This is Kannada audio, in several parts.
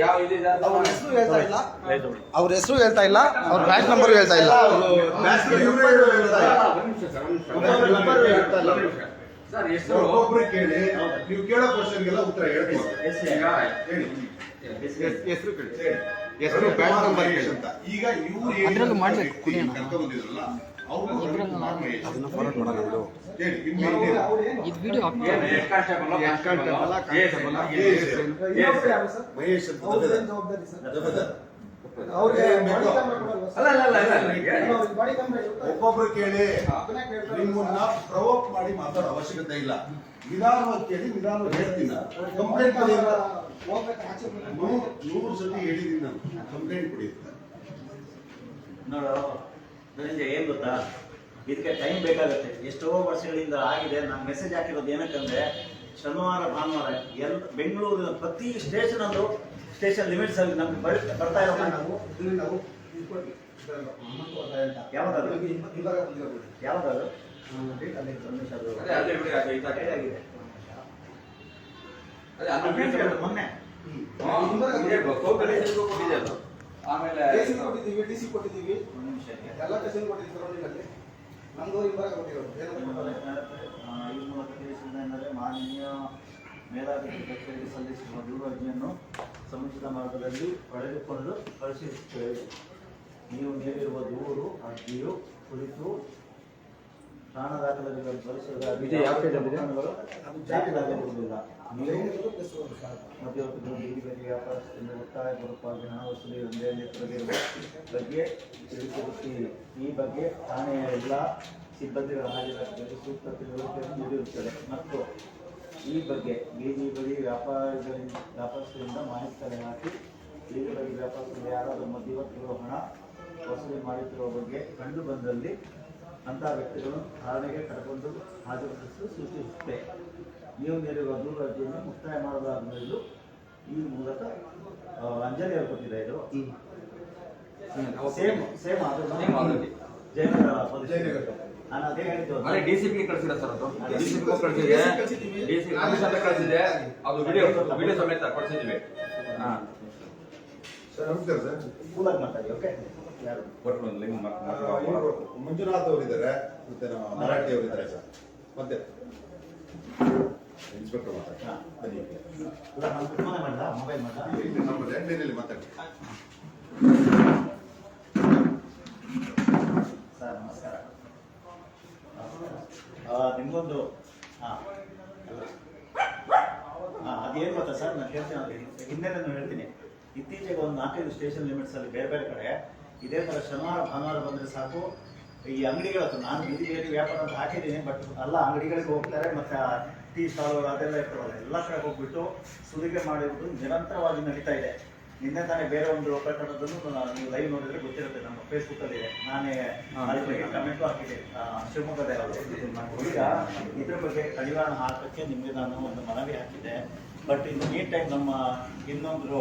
ಯಾವ ಇದಿದೆ ಅಂತ ಅವ್ರ ಹೆಸರು ಹೇಳ್ತಾ ಇಲ್ಲ. ಅವ್ರ ಹೆಸರು ಹೇಳ್ತಾ ಇಲ್ಲ. ಅವ್ರ ಬ್ಯಾಂಕ್ ನಂಬರ್ ಹೇಳ್ತಾ ಇಲ್ಲ. ಸರ್ ಹೆಸರು ಒಬ್ಬೊಬ್ರು ಕೇಳಿ ನೀವು ಕೇಳೋ ಕ್ವಶನ್ಗೆಲ್ಲ ಉತ್ತರ ಹೆಸರು ಕೇಳಿ. ಹೆಸರು, ಬ್ಯಾಂಕ್ ನಂಬರ್ ಹೇಳಿ. ಅಂತ. ಈಗ ಇವ್ರು ಮಾಡ್ಬೇಕು, ಅವ್ರು ಅದನ್ನ ಫಾರ್ವರ್ಡ್ ಮಾಡೋಣ ಒಬ್ಬೊಬ್ರು ಕೇಳಿ ನಿಮ್ಮನ್ನ ಪ್ರವೋಕ್ ಮಾಡಿ ಮಾತಾಡೋ ಅವಶ್ಯಕತೆ ಇಲ್ಲ ನಿಧಾನವಾಗಿ ಕೇಳಿ ನಿಧಾನವಾಗಿ ಹೇಳ್ತೀನಿ ಕಂಪ್ಲೇಂಟ್. ನೂರು ಸತಿ ಹೇಳಿದೀನಿ ನಾನು ಕಂಪ್ಲೇಂಟ್ ಕೊಡಿ ಏನ್ ಗೊತ್ತಾ ಇದಕ್ಕೆ ಟೈಮ್ ಬೇಕಾಗುತ್ತೆ. ಎಷ್ಟೋ ವರ್ಷಗಳಿಂದ ಆಗಿದೆ. ನಾನು ಮೆಸೇಜ್ ಹಾಕಿರೋದು ಏನಕ್ಕಂದ್ರೆ ಶನಿವಾರ ಭಾನುವಾರ ಎಲ್ ಬೆಂಗಳೂರಿನ ಪ್ರತಿ ಸ್ಟೇಷನ್ ಅಂದ್ರು ಸ್ಟೇಷನ್ ಲಿಮಿಟ್ಸ್ ಅಲ್ಲಿ ನಮ್ಗೆ ಬರ್- ಬರ್ತಾ ಇರೋ ನಾವು ಯಾವ್ದಾದ್ರು ಯಾವ್ದಾದ್ರು ಮೊನ್ನೆ. ಆಮೇಲೆ ಕೊಟ್ಟಿದ್ದೀವಿ ಡಿ ಸಿ ಕೊಟ್ಟಿದ್ದೀವಿ. ಒಂದು ನಿಮಿಷ. ಇದೆ. ಎಲ್ಲ ಟೆಸ್ಟ್ ಕೊಟ್ಟಿದ್ದೀವಿ ನಮ್ದು ಇಬ್ಬರಾಗ ಕೊಟ್ಟಿರೋದು. ಈ ಮೂಲಕ ತಿಳಿಸಿದ್ದೇನೆಂದರೆ ಮಾನ್ಯ ಮೇಲಾಧಿಕಾರಿ ಕಚೇರಿಗೆ ಸಲ್ಲಿಸಿರುವ ದೂರು ಅರ್ಜಿಯನ್ನು ಸಮುಚಿತ ಮಾರ್ಗದಲ್ಲಿ ಪಡೆದುಕೊಂಡು ಪರಿಶೀಲಿಸುತ್ತೇವೆ. ನೀವು ನೀಡಿರುವ ದೂರು ಅರ್ಜಿಯು ಕುರಿತು ಠಾಣಾ ದಾಖಲೆಗಳನ್ನು ವಿಜಯ್ ಯಾವ ಒಂದು ಸಾಕು. ಮಧ್ಯವರ್ತಿಗಳು ಬೀದಿ ವ್ಯಾಪಾರಸ್ಥರಿಂದ ಒತ್ತಾಯ ಪೂರ್ವಕವಾಗಿ ಹಣ ವಸೂಲಿ ದಂಧೆಯಲ್ಲಿ ತೊಡಗಿರುವ ಬಗ್ಗೆ ತಿಳಿಸಿರುತ್ತೀರಿ. ಈ ಬಗ್ಗೆ ಠಾಣೆಯ ಎಲ್ಲ ಸಿಬ್ಬಂದಿಗಳ ಹಾಜರಾತಿಯಲ್ಲಿ ಸೂಕ್ತ ತಿಳುವಳಿಕೆ ನೀಡಿರುತ್ತದೆ. ಮತ್ತು ಈ ಬಗ್ಗೆ ಬೀದಿ ಬದಿ ವ್ಯಾಪಾರಿಗಳಿಂದ ವ್ಯಾಪಾರಸ್ಥರಿಂದ ಮಾಹಿತಿ ಕಲೆ ಹಾಕಿ ಬೀದಿ ಬದಿ ವ್ಯಾಪಾರಸ್ಥರಿಂದ ಯಾರಾದರೂ ಮಧ್ಯವರ್ತಿಗಳು ಹಣ ವಸೂಲಿ ಮಾಡುತ್ತಿರುವ ಬಗ್ಗೆ ಕಂಡು ಬಂದಲ್ಲಿ ಅಂತಹ ವ್ಯಕ್ತಿಗಳು ಧಾರಣೆಗೆ ಕರೆಕೊಂಡು ಹಾಜರುಪಡಿಸಲು ಸೂಚಿಸುತ್ತೆ ನೀವು ನೀಡಿರುವ ದೂರು ಅರ್ಜಿಯನ್ನು ಮುಕ್ತಾಯ ಮಾಡಲಾಗುವುದು ಈ ಮೂಲಕ ಅಂಜಲಿ ಹೇಳ್ಕೊಟ್ಟಿದೆ ಕೊಟ್ಟಿದೆ ಇದು. ಸೇಮ್ ಸೇಮ್ ಅದು. ಜಯನಗರ. ನಾನು ಅದೇ ಹೇಳಿದ್ದು. ಅದೇ ಡಿಸಿಪಿ ಕಳಿಸಿದ ಸರ್ ಅದು. ಡಿಸಿಪಿ ಕಳಿಸಿದೆ. ಡಿಸಿ ಕಮಿಷನ್ ಕಳಿಸಿದೆ ಅದು ವಿಡಿಯೋ ವಿಡಿಯೋ ಸಮೇತ ಕಳಿಸಿದ್ವಿ ಹಾ. ಸರ್ ನಮಸ್ಕಾರ ಸರ್ ಕೂಲಾಗಿ ಮಾತಾಡಿ ಓಕೆ ಯಾರು ಒಂದು ಲಿಂಕ್ ಇವ್ರು ಮಂಜುನಾಥ್ ಅವರಿದ್ದಾರೆ ಮತ್ತೆ ನಮ್ಮ ಮರಾಠಿ ಅವರಿದ್ದಾರೆ ಸರ್ ಮತ್ತೆ ಇನ್ಸ್ಪೆಕ್ಟರ್ ಮಾತಾಡಿ ಹಾ. ಬನ್ನಿ ಇಲ್ಲ ನಾನು ಫೋನ್ ಮಾಡ್ದ ಮೊಬೈಲ್ ಇಲ್ಲಿ ನಮ್ಮ ಮಾತಾಡಿ ಸರ್ ನಮಸ್ಕಾರ ನಿಮ್ಗೊಂದು ಹಾಂ ಹಾ, ಅದೇನು ಗೊತ್ತಾ ಸರ್ ನಾನು ಹೇಳ್ತೀನಿ ಹಿಂದೆ ನಾನು ಹೇಳ್ತೀನಿ ಇತ್ತೀಚೆಗೆ ಒಂದು ನಾಲ್ಕೈದು ಸ್ಟೇಷನ್ ಲಿಮಿಟ್ಸ್ ಅಲ್ಲಿ ಬೇರೆ ಬೇರೆ ಕಡೆ ಇದೇ ತರ ಶನಿವಾರ ಭಾನುವಾರ ಬಂದ್ರೆ ಸಾಕು. ಈ ಅಂಗಡಿಗಳ ನಾನು ಬೀದಿ ಬೇರೆ ವ್ಯಾಪಾರ ಅಂತ ಹಾಕಿದ್ದೀನಿ ಬಟ್ ಎಲ್ಲ ಅಂಗಡಿಗಳಿಗೆ ಹೋಗ್ತಾರೆ ಮತ್ತೆ ಟೀ ಸ್ಟಾಲ್ ಅದೆಲ್ಲ ಇರ್ತಾರಲ್ಲ ಎಲ್ಲ ಕಡೆ ಹೋಗ್ಬಿಟ್ಟು ಸುಲಿಗೆ ಮಾಡಿರೋದು ನಿರಂತರವಾಗಿ ನಡೀತಾ ಇದೆ. ನಿನ್ನೆ ತಾನೇ ಬೇರೆ ಒಂದು ಪ್ರಕರಣದನ್ನು ನಾನು- ನೀವು ಲೈವ್ ನೋಡಿದ್ರೆ ಗೊತ್ತಿರುತ್ತೆ ನಮ್ಮ ಫೇಸ್ಬುಕ್ ಅಲ್ಲಿ ನಾನೇ ಅದ್ರ ಬಗ್ಗೆ ಕಮೆಂಟ್ ಹಾಕಿದೆ ಶಿವಮೊಗ್ಗದ ಈಗ ಇದ್ರ ಬಗ್ಗೆ ಕಡಿವಾಣ ಹಾಕಕ್ಕೆ ನಿಮಗೆ ನಾನು ಒಂದು ಮನವಿ ಹಾಕಿದ್ದೆ. ಬಟ್ ಇನ್ ಮೀನ್ ಟೈಮ್ ನಮ್ಮ ಇನ್ನೊಂದು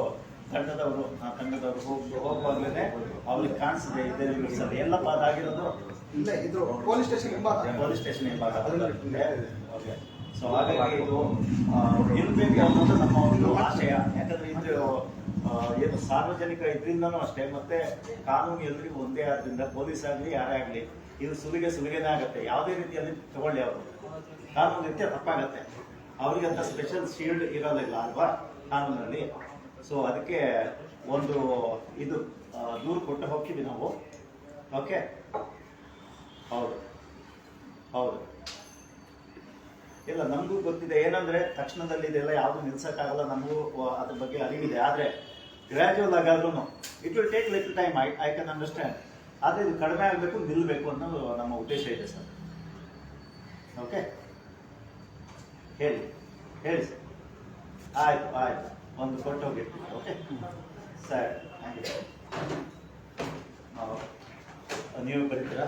ತಂಡದವರು ಆ ತಂಡದವರು ಹೋಗಿ ಹೋಗುವಾಗಲೇ ಅವ್ರಿಗೆ ಕಾಣಿಸಿದೆ ಇದೇ ಸರ್. ಎಲ್ಲಪ್ಪ ಅದಾಗಿರೋದು ಇಲ್ಲ ಇದು ಪೊಲೀಸ್ ಸ್ಟೇಷನ್ ಹಿಂಭಾಗ. ಪೊಲೀಸ್ ಸ್ಟೇಷನ್ ಹಿಂಭಾಗ ಸೊ ಹಾಗಾಗಿ ಇದು ಇರಬೇಕು ಅನ್ನೋದು ನಮ್ಮ ಒಂದು ಆಶಯ. ಯಾಕಂದ್ರೆ ಇದು ಏನು ಸಾರ್ವಜನಿಕ ಇದರಿಂದನೂ ಅಷ್ಟೇ ಮತ್ತೆ ಕಾನೂನು ಎಲ್ರಿಗೂ ಒಂದೇ ಆದ್ರಿಂದ ಪೊಲೀಸ್ ಆಗಲಿ ಯಾರೇ ಆಗಲಿ ಇದು ಸುಲಿಗೆ ಸುಲಿಗೆನೇ ಆಗುತ್ತೆ. ಯಾವುದೇ ರೀತಿಯಲ್ಲಿ ತಗೊಳ್ಳಿ ಅವರು. ಕಾನೂನು ರೀತಿಯ ತಪ್ಪಾಗತ್ತೆ. ಅಂತ ಸ್ಪೆಷಲ್ ಶೀಲ್ಡ್ ಇರೋದಿಲ್ಲ ಅಲ್ವಾ? ಕಾನೂನಲ್ಲಿ. ಸೊ ಅದಕ್ಕೆ ಒಂದು ಇದು ದೂರು ಕೊಟ್ಟು ಹೋಗ್ತೀವಿ ನಾವು. ಓಕೆ ಹೌದು. ಹೌದು. ಇಲ್ಲ, ನಮಗೂ ಗೊತ್ತಿದೆ, ಏನಂದ್ರೆ ತಕ್ಷಣದಲ್ಲಿ ಇದೆಲ್ಲ ಯಾವುದು ನಿಲ್ಸಕ್ಕಾಗಲ್ಲ, ನಮಗೂ ಅದ್ರ ಬಗ್ಗೆ ಅರಿವಿದೆ. ಆದ್ರೆ gradual ಆಗಾದ್ರೂ it will take little time I I can understand ಆದರೆ ಇದು ಕಡಿಮೆ ಆಗಬೇಕು ನಿಲ್ಲಬೇಕು ಅನ್ನೋದು ನಮ್ಮ ಉದ್ದೇಶ ಇದೆ ಸರ್. ಓಕೆ ಹೇಳಿ. ಹೇಳಿ ಸರ್. ಆಯಿತು, ಆಯ್ತು. ಒಂದು ಫೋಟೋ ಹೋಗಿರ್ತೀವಿ ಓಕೆ ಸರಿ ನೀವು ಬರೀತೀರಾ?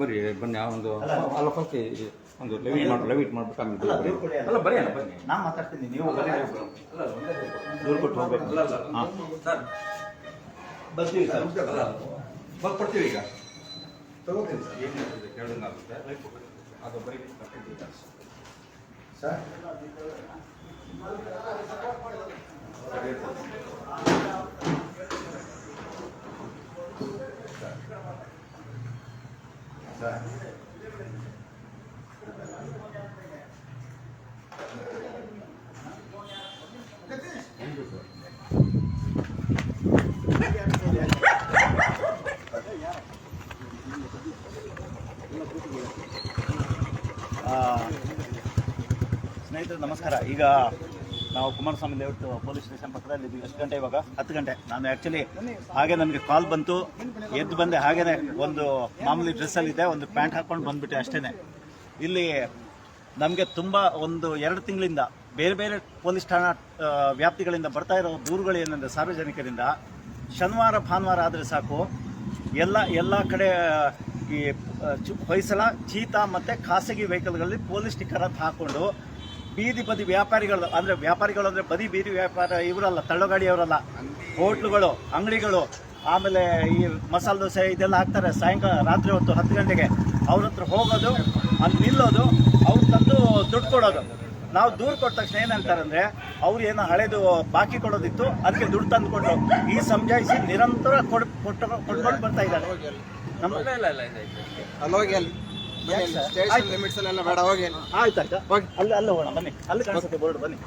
ಬರೀ ಬನ್ನಿ ಆ ಒಂದು ಅಲ್ಲ. ಫಸ್ಟ್ ಒಂದು ಲೆವಿಟ್ ಮಾಡಿ ಲೆವಿಟ್ ಮಾಡ್ಬೇಕು ಆಮೇಲೆ ಕೊಡಿ. ಅಲ್ಲ. ಬರೀ ಅಲ್ಲ ಬನ್ನಿ. ನಾ ಮಾತಾಡ್ತೀನಿ ನೀವು ಬರೀ ದೂರು ಕೊಟ್ಟು ಹೋಗ್ಬೇಕು. ಹಾ. ಸರ್ ಬರ್ತೀವಿ ಸರ್. ಬರ್ಕೊಡ್ತೀವಿ ಈಗ. ತಗೋತೀನಿ ಸರ್. ಏನಿದೆ ಕೇಳಿದ್ರೆ ಅದು ಬರೀ ಸರ್? ಸ್ನೇಹಿತರು ನಮಸ್ಕಾರ ಈಗ ನಾವು ಕುಮಾರಸ್ವಾಮಿ ಲೇಔಟ್ ಪೊಲೀಸ್ ಸ್ಟೇಷನ್ ಪಕ್ಕದಲ್ಲಿ ಇದ್ದೀವಿ. ಎಷ್ಟು ಗಂಟೆ ಇವಾಗ? ಹತ್ತು ಗಂಟೆ. ನಾನು ಆ್ಯಕ್ಚುಲಿ ಹಾಗೆ ನನಗೆ ಕಾಲ್ ಬಂತು. ಎದ್ದು ಬಂದೆ ಹಾಗೇ ಒಂದು ಮಾಮೂಲಿ ಡ್ರೆಸ್ಸಲ್ಲಿದ್ದೆ ಒಂದು ಪ್ಯಾಂಟ್ ಹಾಕ್ಕೊಂಡು ಬಂದ್ಬಿಟ್ಟೆ ಅಷ್ಟೇ ಇಲ್ಲಿ ನಮಗೆ ತುಂಬ ಒಂದು ಎರಡು ತಿಂಗಳಿಂದ ಬೇರೆ ಬೇರೆ ಪೊಲೀಸ್ ಠಾಣಾ ವ್ಯಾಪ್ತಿಗಳಿಂದ ಬರ್ತಾ ಇರೋ ದೂರುಗಳು ಏನಂದರೆ ಸಾರ್ವಜನಿಕರಿಂದ, ಶನಿವಾರ, ಭಾನುವಾರ ಆದರೆ ಸಾಕು. ಎಲ್ಲ ಎಲ್ಲ ಕಡೆ ಈ ಹೊಯ್ಸಲ ಚೀತಾ ಮತ್ತು ಖಾಸಗಿ ವೆಹಿಕಲ್ಗಳಲ್ಲಿ ಪೊಲೀಸ್ ಸ್ಟಿಕ್ಕರ್ ಹಾಕ್ಕೊಂಡು ಬೀದಿ ಬದಿ ವ್ಯಾಪಾರಿಗಳು ಅಂದರೆ ವ್ಯಾಪಾರಿಗಳು ಅಂದರೆ ಬದಿ ಬೀದಿ ವ್ಯಾಪಾರ ಇವರಲ್ಲ ತಳ್ಳಗಾಡಿಯವರಲ್ಲ ಹೋಟ್ಲುಗಳು ಅಂಗಡಿಗಳು ಆಮೇಲೆ ಈ ಮಸಾಲೆ ದೋಸೆ ಇದೆಲ್ಲ ಹಾಕ್ತಾರೆ ಸಾಯಂಕಾಲ ರಾತ್ರಿ ಹೊತ್ತು ಹತ್ತು ಗಂಟೆಗೆ. ಅವ್ರ ಹತ್ರ ಹೋಗೋದು ಅಲ್ಲಿ ನಿಲ್ಲೋದು ಅವ್ರು ತಂದು ದುಡ್ಡು ಕೊಡೋದು. ನಾವು ದೂರ ಕೊಟ್ಟ ತಕ್ಷಣ ಏನಂತಾರಂದ್ರೆ ಅವ್ರು ಏನೋ ಹಳೇದು ಬಾಕಿ ಕೊಡೋದಿತ್ತು ಅದಕ್ಕೆ ದುಡ್ಡು ತಂದುಕೊಂಡು ಕೊಟ್ಟರು ಈ ಸಮಜಾಯಿಸಿ ನಿರಂತರ ಕೊಡ್ ಕೊಟ್ಟು ಕೊಟ್ಕೊಂಡು ಬರ್ತಾ ಇದ್ದಾರೆ. ನಮ್ಮ ಹೋಗಿ? ಸ್ಟೇಷನ್ ಲಿಮಿಟ್ಸ್ ಅಲ್ಲೆಲ್ಲ ಬೇಡ ಹೋಗಿ ಆಯ್ತು ಆಯ್ತಾ? ಅಲ್ಲಿ ಅಲ್ಲೇ ಹೋಗೋಣ ಬನ್ನಿ. ಅಲ್ಲಿ ಕಾಣಿಸುತ್ತೆ ಬೋರ್ಡ್ ಬನ್ನಿ.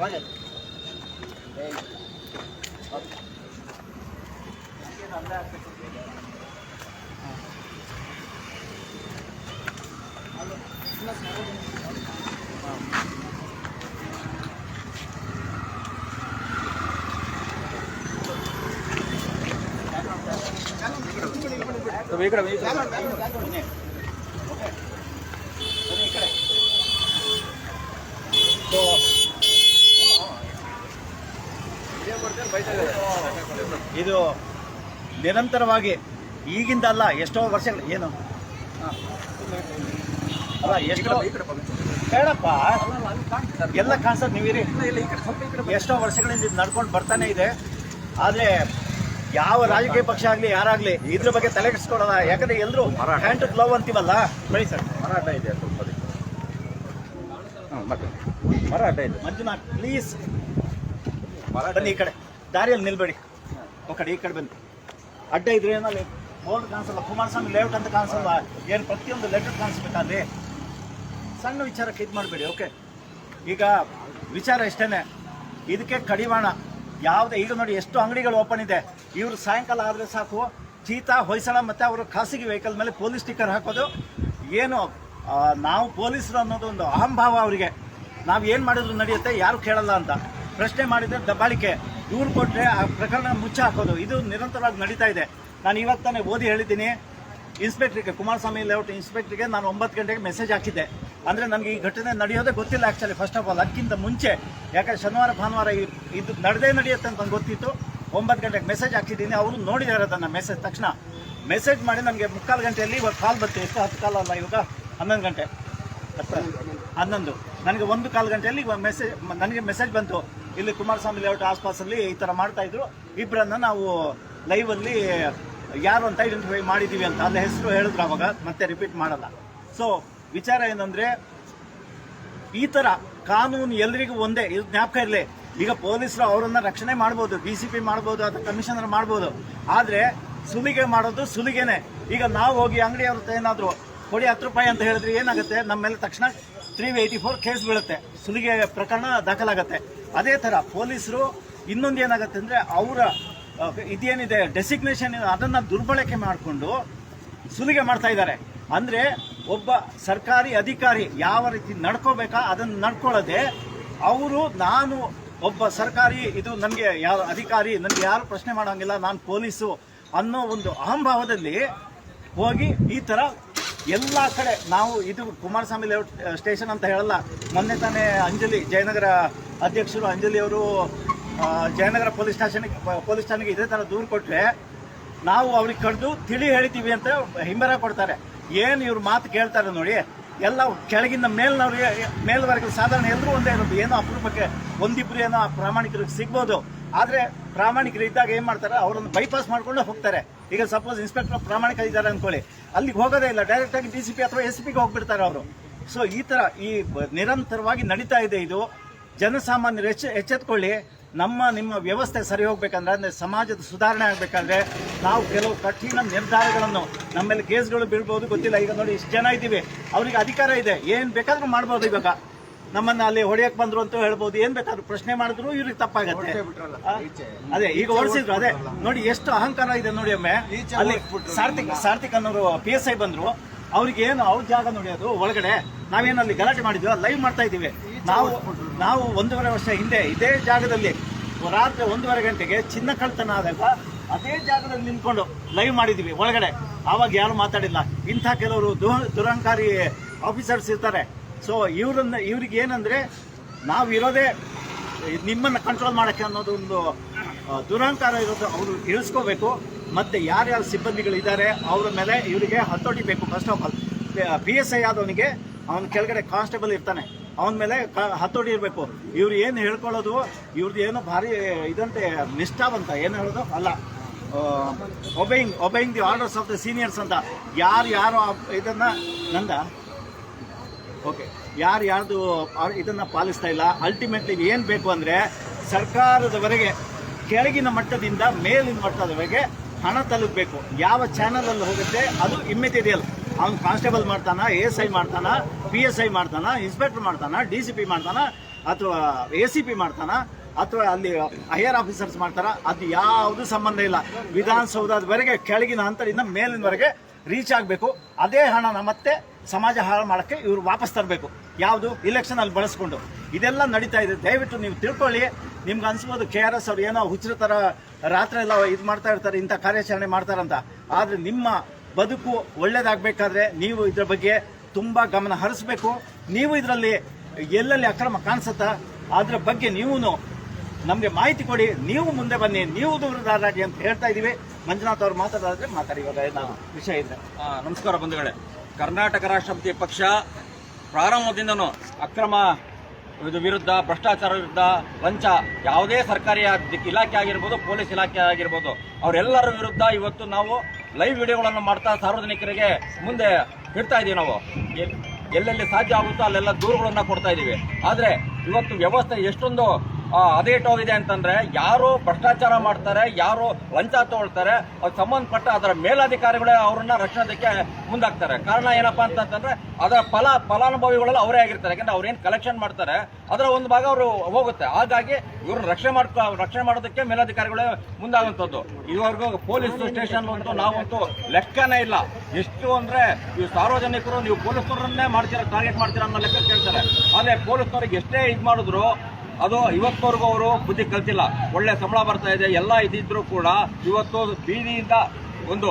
ಹೋಗಿ ಅಲ್ಲಿ. ಇದು ನಿರಂತರವಾಗಿ ಈಗಿಂದ ಅಲ್ಲ, ಎಷ್ಟೋ ವರ್ಷಗಳು, ಏನು. ಅಲ್ಲ, ಎಷ್ಟೋ ಬೇಡಪ್ಪ. ಎಲ್ಲ ಕಾಣಿಸೋದು ನೀವಿರಿ. ಎಷ್ಟೋ ವರ್ಷಗಳಿಂದ ಇದು ನಡ್ಕೊಂಡು ಬರ್ತಾನೆ ಇದೆ. ಆದರೆ ಯಾವ ರಾಜಕೀಯ ಪಕ್ಷ ಆಗಲಿ ಯಾರಾಗಲಿ ಇದ್ರ ಬಗ್ಗೆ ತಲೆ ಕೆಡಿಸ್ಕೊಳ್ಳೋದ ಯಾಕಂದ್ರೆ ಎಲ್ಲರೂ ಹ್ಯಾಂಡ್ ಟು ಅಂತೀವಲ್ಲ? ಬೆಳಿ ಸರ್. ಮರ ಅಡ್ಡ ಇದೆ ಸ್ವಲ್ಪ ಮತ್ತೆ. ಮರ ಅಡ್ಡ ಇದೆ. ಮಂಜುನಾಥ್ ಪ್ಲೀಸ್ ಮರ ಬನ್ನಿ ಈ ಕಡೆ. ದಾರಿಯಲ್ಲಿ ನಿಲ್ಬೇಡಿ. ಓ ಕಡೆ ಈ ಕಡೆ ಬಂದು ಅಡ್ಡ ಇದ್ರೆ ಏನಲ್ಲಿ? ಬೋರ್ಡ್ ಕಾಣಿಸಲ್ಲ ಕುಮಾರಸ್ವಾಮಿ ಲೇಔಟ್ ಅಂತ ಕಾಣಿಸಲ್ಲ ಏನು ಪ್ರತಿಯೊಂದು ಲೆಟರ್ ಕಾಣಿಸ್ಬೇಕಾದ್ರೆ? ಸಣ್ಣ ವಿಚಾರಕ್ಕೆ ಇದು ಮಾಡಬೇಡಿ ಓಕೆ ಈಗ ವಿಚಾರ ಇಷ್ಟೇ ಇದಕ್ಕೆ ಕಡಿವಾಣ. ಯಾವುದೇ, ಈಗ ನೋಡಿ ಎಷ್ಟು ಅಂಗಡಿಗಳು ಓಪನ್ ಇದೆ. ಇವರು ಸಾಯಂಕಾಲ ಆದರೆ ಸಾಕು. ಚೀತಾ, ಹೊಯ್ಸಳ ಮತ್ತು ಅವರು ಖಾಸಗಿ ವೆಹಿಕಲ್ ಮೇಲೆ ಪೊಲೀಸ್ ಸ್ಟಿಕ್ಕರ್ ಹಾಕೋದು. ಏನು ನಾವು ಪೊಲೀಸರು ಅನ್ನೋದು ಒಂದು ಅಹಂಭಾವ ಅವರಿಗೆ. ನಾವು ಏನು ಮಾಡಿದ್ರು ನಡೆಯುತ್ತೆ, ಯಾರು ಕೇಳಲ್ಲ ಅಂತ. ಪ್ರಶ್ನೆ ಮಾಡಿದರೆ ದಬ್ಬಾಳಿಕೆ. ದೂರು ಕೊಟ್ಟರೆ ಆ ಪ್ರಕರಣ ಮುಚ್ಚ ಹಾಕೋದು ಇದು ನಿರಂತರವಾಗಿ ನಡೀತಾ ಇದೆ. ನಾನು ಇವತ್ತು ತಾನೇ ಓದಿ ಹೇಳಿದ್ದೀನಿ. ಇನ್ಸ್ಪೆಕ್ಟ್ರಿಗೆ, ಕುಮಾರಸ್ವಾಮಿ ಲೇಔಟ್ ಇನ್ಸ್ಪೆಕ್ಟ್ರಿಗೆ ನಾನು ಒಂಬತ್ತು ಗಂಟೆಗೆ ಮೆಸೇಜ್ ಹಾಕಿದ್ದೆ. ಅಂದರೆ ನನಗೆ ಈ ಘಟನೆ ನಡೆಯೋದೇ ಗೊತ್ತಿಲ್ಲ ಆ್ಯಕ್ಚುಲಿ ಫಸ್ಟ್ ಆಫ್ ಆಲ್ ಅದಕ್ಕಿಂತ ಮುಂಚೆ, ಯಾಕಂದ್ರೆ ಶನಿವಾರ, ಭಾನುವಾರ ಇದು ನಡೆದೇ ನಡೆಯುತ್ತೆ ಅಂತ ನಂಗೆ ಗೊತ್ತಿತ್ತು. ಒಂಬತ್ತು ಗಂಟೆಗೆ ಮೆಸೇಜ್ ಹಾಕಿದ್ದೀನಿ. ಅವರು ನೋಡಿದ್ದಾರೆ ಅದನ್ನು ಮೆಸೇಜ್ ತಕ್ಷಣ ಮೆಸೇಜ್ ಮಾಡಿ ನನಗೆ ಮುಕ್ಕಾಲು ಗಂಟೆಯಲ್ಲಿ ಇವಾಗ ಕಾಲ್ ಬರ್ತೀವಿ ಎಷ್ಟು? ಹತ್ತು ಕಾಲ ಅಲ್ಲ ಇವಾಗ? ಹನ್ನೊಂದು ಗಂಟೆ. ಹನ್ನೊಂದು. ನನಗೆ ಒಂದು ಕಾಲು ಗಂಟೆಯಲ್ಲಿ ಇವಾಗ ಮೆಸೇಜ್ ನನಗೆ ಮೆಸೇಜ್ ಬಂತು. ಇಲ್ಲಿ ಕುಮಾರಸ್ವಾಮಿ ಲೇಔಟ್ ಆಸ್ಪಾಸಲ್ಲಿ ಈ ಥರ ಮಾಡ್ತಾ ಇದ್ರು. ಇಬ್ಬರನ್ನ ನಾವು ಲೈವಲ್ಲಿ ಯಾರು ಅಂತ ಐಡೆಂಟಿಫೈ ಮಾಡಿದ್ದೀವಿ ಅಂತ ಅಲ್ಲ ಹೆಸರು ಹೇಳಿದ್ರು ಅವಾಗ, ಮತ್ತೆ ರಿಪೀಟ್ ಮಾಡಲ್ಲ. ಸೊ ವಿಚಾರ ಏನಂದ್ರೆ, ಈ ತರ ಕಾನೂನು ಎಲ್ರಿಗೂ ಒಂದೇ, ಇದು ಜ್ಞಾಪಕ ಇರಲಿ. ಈಗ ಪೊಲೀಸರು ಅವರನ್ನ ರಕ್ಷಣೆ ಮಾಡ್ಬೋದು ಡಿ ಸಿ ಪಿ ಮಾಡ್ಬೋದು, ಅಥವಾ ಕಮಿಷನರ್ ಮಾಡ್ಬೋದು. ಆದ್ರೆ, ಸುಲಿಗೆ ಮಾಡೋದು ಸುಲಿಗೆನೆ. ಈಗ ನಾವು ಹೋಗಿ ಅಂಗಡಿ ಅವ್ರ ಏನಾದ್ರು, ಕೊಡಿ ಹತ್ತು ರೂಪಾಯಿ ಅಂತ ಹೇಳಿದ್ರೆ ಏನಾಗುತ್ತೆ? ನಮ್ಮ ಮೇಲೆ ತಕ್ಷಣ ತ್ರೀ ಏಯ್ಟಿ ಫೋರ್ ಕೇಸ್ ಬೀಳುತ್ತೆ. ಸುಲಿಗೆ ಪ್ರಕರಣ ದಾಖಲಾಗುತ್ತೆ. ಅದೇ ತರ ಪೊಲೀಸರು ಇನ್ನೊಂದು ಏನಾಗುತ್ತೆ ಅಂದ್ರೆ, ಅವರ ಇದೇನಿದೆ? ಡೆಸಿಗ್ನೇಷನ್ ಅದನ್ನ ದುರ್ಬಳಕೆ ಮಾಡಿಕೊಂಡು ಸುಲಿಗೆ ಮಾಡ್ತಾ ಇದ್ದಾರೆ. ಅಂದ್ರೆ ಒಬ್ಬ ಸರ್ಕಾರಿ ಅಧಿಕಾರಿ ಯಾವ ರೀತಿ ನಡ್ಕೋಬೇಕಾ ಅದನ್ನು ನಡ್ಕೊಳ್ಳದೆ ಅವರು, ನಾನು ಒಬ್ಬ ಸರ್ಕಾರಿ, ಇದು ನನಗೆ ಯಾರು ಅಧಿಕಾರಿ, ನನಗೆ ಯಾರು ಪ್ರಶ್ನೆ ಮಾಡೋಂಗಿಲ್ಲ, ನಾನು ಪೊಲೀಸು ಅನ್ನೋ ಒಂದು ಅಹಂಭಾವದಲ್ಲಿ ಹೋಗಿ ಈ ತರ ಎಲ್ಲ ಕಡೆ ನಾವು ಇದು ಕುಮಾರಸ್ವಾಮಿ ಲೇಔಟ್ ಸ್ಟೇಷನ್ ಅಂತ ಹೇಳಲ್ಲ. ಮೊನ್ನೆ ತಾನೇ ಅಂಜಲಿ, ಜಯನಗರ ಅಧ್ಯಕ್ಷರು ಅಂಜಲಿ ಅವರು ಜಯನಗರ ಪೊಲೀಸ್ ಸ್ಟೇಷನ್ಗೆ ಪೊಲೀಸ್ ಠಾಣೆಗೆ ಇದೇ ತರ ದೂರು ಕೊಟ್ಟರೆ ನಾವು ಅವ್ರಿಗೆ ಕಡ್ದು ತಿಳಿ ಹೇಳ್ತೀವಿ ಅಂತ ಹಿಂಬರ ಕೊಡ್ತಾರೆ. ಏನು ಇವ್ರ ಮಾತು ಕೇಳ್ತಾರೆ ನೋಡಿ, ಎಲ್ಲ ಕೆಳಗಿಂದ ಮೇಲ್ನವ್ರಿಗೆ ಮೇಲ್ವರೆಗೂ ಸಾಧಾರಣ ಎಲ್ಲರೂ ಒಂದೇ ಇರೋದು. ಏನೋ ಅಪರೂಪಕ್ಕೆ ಒಂದಿಬ್ರು ಏನೋ ಆ ಪ್ರಾಮಾಣಿಕರಿಗೆ ಸಿಗ್ಬೋದು. ಆದರೆ ಪ್ರಾಮಾಣಿಕರು ಇದ್ದಾಗ ಏನು ಮಾಡ್ತಾರೆ, ಅವರನ್ನು ಬೈಪಾಸ್ ಮಾಡ್ಕೊಂಡು ಹೋಗ್ತಾರೆ. ಈಗ ಸಪೋಸ್ ಇನ್ಸ್ಪೆಕ್ಟರ್ ಪ್ರಾಮಾಣಿಕ ಇದ್ದಾರೆ ಅಂದ್ಕೊಳ್ಳಿ ಅಲ್ಲಿಗೆ ಹೋಗೋದೇ ಇಲ್ಲ ಡೈರೆಕ್ಟಾಗಿ ಡಿ ಸಿ ಪಿ ಅಥವಾ ಎಸ್ ಪಿಗೆ ಹೋಗ್ಬಿಡ್ತಾರೆ ಅವರು. ಸೊ ಈ ಥರ ಈ ನಿರಂತರವಾಗಿ ನಡೀತಾ ಇದೆ ಇದು. ಜನಸಾಮಾನ್ಯರು ಎಚ್ಚ ಎಚ್ಚೆತ್ಕೊಳ್ಳಿ. ನಮ್ಮ ನಿಮ್ಮ ವ್ಯವಸ್ಥೆ ಸರಿ ಹೋಗ್ಬೇಕಂದ್ರೆ ಅಂದರೆ ಸಮಾಜದ ಸುಧಾರಣೆ ಆಗಬೇಕಂದ್ರೆ ನಾವು ಕೆಲವು ಕಠಿಣ ನಿರ್ಧಾರಗಳನ್ನು ನಮ್ಮಲ್ಲಿ ಕೇಸ್ಗಳು ಬೀಳ್ಬೋದು ಗೊತ್ತಿಲ್ಲ. ಈಗ ನೋಡಿ ಇಷ್ಟು ಜನ ಇದ್ದೀವಿ. ಅವ್ರಿಗೆ ಅಧಿಕಾರ ಇದೆ. ಏನು ಬೇಕಾದರೂ ಮಾಡ್ಬೋದು ಇವಾಗ. ನಮ್ಮನ್ನ ಅಲ್ಲಿ ಹೊಡೆಯಕ್ಕೆ ಬಂದರು ಅಂತ ಹೇಳ್ಬೋದು. ಏನ್ ಬೇಕಾದ್ರೂ ಪ್ರಶ್ನೆ ಮಾಡಿದ್ರು ಇವ್ರಿಗೆ ತಪ್ಪಾಗತ್ತೆ. ಅದೇ ಈಗ ಓಡಿಸಿದ್ರು. ಅದೇ ನೋಡಿ ಎಷ್ಟು ಅಹಂಕಾರ ಇದೆ ನೋಡಿ ಒಮ್ಮೆ. ಅಲ್ಲಿ ಸಾರ್ಥಿಕ್ ಸಾರ್ಥಿಕ್ ಅನ್ನೋರು ಪಿ ಎಸ್ ಐ ಬಂದ್ರು. ಅವ್ರಿಗೆ ಏನು ಅವ್ರ ಜಾಗ ನೋಡಿ ಅದು ಒಳಗಡೆ. ನಾವೇನು ಅಲ್ಲಿ ಗಲಾಟೆ ಮಾಡಿದ್ವಿ? ಲೈವ್ ಮಾಡ್ತಾ ಇದ್ದೀವಿ. ನಾವು ನಾವು ಒಂದೂವರೆ ವರ್ಷ ಹಿಂದೆ ಇದೇ ಜಾಗದಲ್ಲಿ ರಾತ್ರಿ ಒಂದೂವರೆ ಗಂಟೆಗೆ ಚಿನ್ನ ಕಳ್ತನ ಆದಾಗ ಅದೇ ಜಾಗದಲ್ಲಿ ನಿಂತ್ಕೊಂಡು ಲೈವ್ ಮಾಡಿದ್ವಿ ಒಳಗಡೆ. ಆವಾಗ ಯಾರು ಮಾತಾಡಿಲ್ಲ. ಇಂಥ ಕೆಲವರು ದುಹ- ದುರಹಂಕಾರಿ ಆಫೀಸರ್ಸ್ ಇರ್ತಾರೆ. ಸೊ ಇವರನ್ನ ಇವ್ರಿಗೆ ಏನಂದ್ರೆ ನಾವು ಇರೋದೇ ನಿಮ್ಮನ್ನ ಕಂಟ್ರೋಲ್ ಮಾಡಕ್ಕೆ ಅನ್ನೋದು ಒಂದು ದುರಂಕಾರ ದುರಹಂಕಾರ ಇರೋದು ಅವರು ಇಳಿಸ್ಕೋಬೇಕು. ಮತ್ತೆ ಯಾರ್ಯಾರು ಸಿಬ್ಬಂದಿಗಳಿದ್ದಾರೆ ಅವರ ಮೇಲೆ ಇವರಿಗೆ ಹತೋಟಿ ಬೇಕು. First of all P S I ಆದವನಿಗೆ ಅವನ ಕೆಳಗಡೆ ಕಾನ್ಸ್ಟೇಬಲ್ ಇರ್ತಾನೆ. ಅವನ ಮೇಲೆ ಹತೋಟಿ ಇರಬೇಕು. ಇವ್ರು ಏನು ಹೇಳ್ಕೊಳ್ಳೋದು ಇವ್ರದ್ದು ಏನೋ ಭಾರಿ ಇದಂತೆ ನಿಷ್ಠಾವಂತ, ಏನು ಹೇಳೋದು? ಅಲ್ಲ. Obeying obeying the orders of the seniors ಅಂತ. ಯಾರು ಯಾರು ಇದನ್ನ ನಂದ? ಓಕೆ ಯಾರು ಯಾರ್ದು ಇದನ್ನು ಇದನ್ನ ಪಾಲಿಸ್ತಾ ಇಲ್ಲ? ಅಲ್ಟಿಮೇಟ್ಲಿ ಏನು ಬೇಕು ಅಂದರೆ ಸರ್ಕಾರದವರೆಗೆ, ಕೆಳಗಿನ ಮಟ್ಟದಿಂದ ಮೇಲಿನ ಮಟ್ಟದವರೆಗೆ ಹಣ ತಲುಪಬೇಕು. ಯಾವ ಚಾನಲಲ್ಲಿ ಹೋಗುತ್ತೆ, ಅದು ಇಮ್ಮೆಟೀರಿಯಲ್ ಅವ್ನು ಕಾನ್ಸ್ಟೇಬಲ್ ಮಾಡ್ತಾನ, ಎ ಎಸ್ ಐ ಮಾಡ್ತಾನ, ಪಿ ಎಸ್ ಐ ಮಾಡ್ತಾನ, ಇನ್ಸ್ಪೆಕ್ಟರ್ ಮಾಡ್ತಾನ, ಡಿ ಸಿ ಪಿ ಮಾಡ್ತಾನ, ಅಥವಾ ಎ ಸಿ ಪಿ ಮಾಡ್ತಾನ, ಅಥವಾ ಅಲ್ಲಿ ಹೈಯರ್ ಆಫೀಸರ್ಸ್ ಮಾಡ್ತಾರ ಅದು ಯಾವುದು ಸಂಬಂಧ ಇಲ್ಲ. ವಿಧಾನಸೌಧದವರೆಗೆ, ಕೆಳಗಿನ ಹಂತದಿಂದ ಮೇಲಿನವರೆಗೆ ರೀಚ್ ಆಗಬೇಕು. ಅದೇ ಹಣನ ಮತ್ತೆ ಸಮಾಜ ಹಾಳು ಮಾಡೋಕ್ಕೆ ಇವರು ವಾಪಸ್ ತರಬೇಕು. ಯಾವುದು? ಇಲೆಕ್ಷನ್ ಅಲ್ಲಿ ಬಳಸ್ಕೊಂಡು. ಇದೆಲ್ಲ ನಡೀತಾ ಇದೆ. ದಯವಿಟ್ಟು ನೀವು ತಿಳ್ಕೊಳ್ಳಿ. ನಿಮ್ಗೆ ಅನ್ಸ್ಬೋದು ಕೆ ಆರ್ ಎಸ್ ಅವ್ರು ಏನೋ ಹುಚ್ಚರ ಥರ ರಾತ್ರಿ ಎಲ್ಲ ಇದು ಮಾಡ್ತಾ ಇರ್ತಾರೆ, ಇಂಥ ಕಾರ್ಯಾಚರಣೆ ಮಾಡ್ತಾರಂತ. ಆದ್ರೆ ನಿಮ್ಮ ಬದುಕು ಒಳ್ಳೇದಾಗಬೇಕಾದ್ರೆ ನೀವು ಇದರ ಬಗ್ಗೆ ತುಂಬ ಗಮನ ಹರಿಸ್ಬೇಕು. ನೀವು ಇದರಲ್ಲಿ ಎಲ್ಲೆಲ್ಲಿ ಅಕ್ರಮ ಕಾಣಿಸುತ್ತಾ, ಅದರ ಬಗ್ಗೆ ನೀವು ನಮಗೆ ಮಾಹಿತಿ ಕೊಡಿ. ನೀವು ಮುಂದೆ ಬನ್ನಿ. ನೀವು ದೂರದಾರರಾಗಿ ಅಂತ ಹೇಳ್ತಾ ಇದ್ದೀವಿ ಮಂಜುನಾಥ್ ಅವರು ಮಾತಾಡೋದಾದರೆ ಮಾತಾಡಿ. ಇವಾಗ ಏನಾದ್ರು ವಿಷಯ ಇದೆ ನಮಸ್ಕಾರ ಬಂಧುಗಳೇ. ಕರ್ನಾಟಕ ರಾಷ್ಟ್ರಪತಿ ಪಕ್ಷ ಪ್ರಾರಂಭದಿಂದನೂ ಅಕ್ರಮ ಇದು ವಿರುದ್ಧ, ಭ್ರಷ್ಟಾಚಾರ ವಿರುದ್ಧ ಲಂಚ ಯಾವುದೇ ಸರ್ಕಾರಿ ಇಲಾಖೆ ಆಗಿರ್ಬೋದು, ಪೊಲೀಸ್ ಇಲಾಖೆ ಆಗಿರ್ಬೋದು, ಅವರೆಲ್ಲರ ವಿರುದ್ಧ ಇವತ್ತು ನಾವು ಲೈವ್ ವಿಡಿಯೋಗಳನ್ನು ಮಾಡ್ತಾ ಸಾರ್ವಜನಿಕರಿಗೆ ಮುಂದೆ ಇಡ್ತಾ ಇದೀವಿ ನಾವು. ಎಲ್- ಎಲ್ಲೆಲ್ಲಿ ಸಾಧ್ಯ ಆಗುತ್ತೋ ಅಲ್ಲೆಲ್ಲ ದೂರುಗಳನ್ನು ಕೊಡ್ತಾ ಇದ್ದೀವಿ ಆದರೆ ಇವತ್ತು ವ್ಯವಸ್ಥೆ ಎಷ್ಟೊಂದು ಆ, ಇದೆ ಅಂತಂದ್ರೆ ಯಾರು ಭ್ರಷ್ಟಾಚಾರ ಮಾಡ್ತಾರೆ ಯಾರು ಲಂಚ ತಗೊಳ್ತಾರೆ ಅದು ಸಂಬಂಧಪಟ್ಟ ಅದರ ಮೇಲಧಿಕಾರಿಗಳೇ ಅವರನ್ನ ರಕ್ಷಣೆದಕ್ಕೆ ಮುಂದಾಗ್ತಾರೆ. ಕಾರಣ ಏನಪ್ಪಾ ಅಂತಂದ್ರೆ ಅದರ ಫಲ ಫಲಾನುಭವಿಗಳೆಲ್ಲ ಅವರೇ ಆಗಿರ್ತಾರೆ. ಯಾಕಂದ್ರೆ ಅವ್ರೇನ್ ಕಲೆಕ್ಷನ್ ಮಾಡ್ತಾರೆ ಅದರ ಒಂದು ಭಾಗ ಅವರು ಹೋಗುತ್ತೆ. ಹಾಗಾಗಿ ಇವ್ರನ್ನ ರಕ್ಷಣೆ ಮಾಡ್ ರಕ್ಷಣೆ ಮಾಡೋದಕ್ಕೆ ಮೇಲಾಧಿಕಾರಿಗಳೇ ಮುಂದಾಗುವಂಥದ್ದು. ಇವರೆಗೂ ಪೊಲೀಸ್ ಸ್ಟೇಷನ್ ಅಂತೂ ನಾವಂತೂ ಲೆಕ್ಕನೇ ಇಲ್ಲ. ಎಷ್ಟು ಅಂದ್ರೆ ಈ ಸಾರ್ವಜನಿಕರು ನೀವು ಪೊಲೀಸರನ್ನೇ ಮಾಡ್ತೀರಾ ಟಾರ್ಗೆಟ್ ಮಾಡ್ತೀರಾ ಅನ್ನೋ ಲೆಕ್ಕ ಕೇಳ್ತಾರೆ. ಆದರೆ ಪೊಲೀಸ್ನವ್ರಿಗೆ ಎಷ್ಟೇ ಇದು ಮಾಡಿದ್ರು ಅದು ಇವತ್ತವರೆಗೂ ಅವರು ಬುದ್ಧಿ ಕಲ್ತಿಲ್ಲ. ಒಳ್ಳೆ ಸಂಬಳ ಬರ್ತಾ ಇದೆ, ಎಲ್ಲ ಇದ್ದಿದ್ರು ಕೂಡ ಇವತ್ತು ಬೀದಿಯಿಂದ ಒಂದು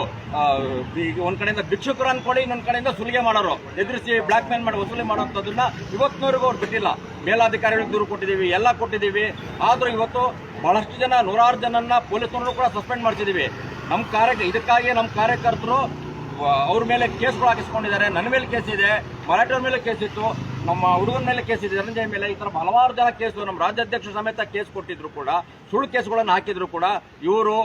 ಒಂದ್ ಕಡೆಯಿಂದ ಭಿಕ್ಷುಕರು ಅನ್ಕೊಳ್ಳಿ, ಇನ್ನೊಂದ್ ಕಡೆಯಿಂದ ಸುಲಿಗೆ ಮಾಡೋರು. ಎದುರಿಸಿ ಬ್ಲಾಕ್ ಮೇಲ್ ಮಾಡಿ ವಸೂಲಿ ಮಾಡುವಂಥದ್ದನ್ನ ಇವತ್ತಿನವರೆಗೂ ಅವ್ರು ಬಿಟ್ಟಿಲ್ಲ. ಮೇಲಾಧಿಕಾರಿಗಳಿಗೆ ದೂರು ಕೊಟ್ಟಿದ್ದೀವಿ, ಎಲ್ಲ ಕೊಟ್ಟಿದ್ದೀವಿ. ಆದ್ರೂ ಇವತ್ತು ಬಹಳಷ್ಟು ಜನ, ನೂರಾರು ಜನನ್ನ ಪೊಲೀಸ್ನವರು ಕೂಡ ಸಸ್ಪೆಂಡ್ ಮಾಡ್ತಿದ್ದೀವಿ. ನಮ್ಮ ಕಾರ್ಯ ಇದಕ್ಕಾಗಿ ನಮ್ಮ ಕಾರ್ಯಕರ್ತರು ಅವ್ರ ಮೇಲೆ ಕೇಸ್ಗಳು ಹಾಕಿಸ್ಕೊಂಡಿದ್ದಾರೆ. ನನ್ನ ಮೇಲೆ ಕೇಸ್ ಇದೆ, ಮರಾಠಿಯವ್ರ ಮೇಲೆ ಕೇಸ್ ಇತ್ತು. ನಮ್ಮ ಹುಡುಗನ ಮೇಲೆ ಕೇಸ್ ಇದೆ. ಧನಂಜಯ ಮೇಲೆ ಈ ಥರ ಹಲವಾರು ಜನ ಕೇಸು, ನಮ್ಮ ರಾಜ್ಯಾಧ್ಯಕ್ಷ ಸಮೇತ ಕೇಸ್ ಕೊಟ್ಟಿದ್ರು ಕೂಡ, ಸುಳ್ಳು ಕೇಸ್ಗಳನ್ನು ಹಾಕಿದ್ರು ಕೂಡ, ಇವರು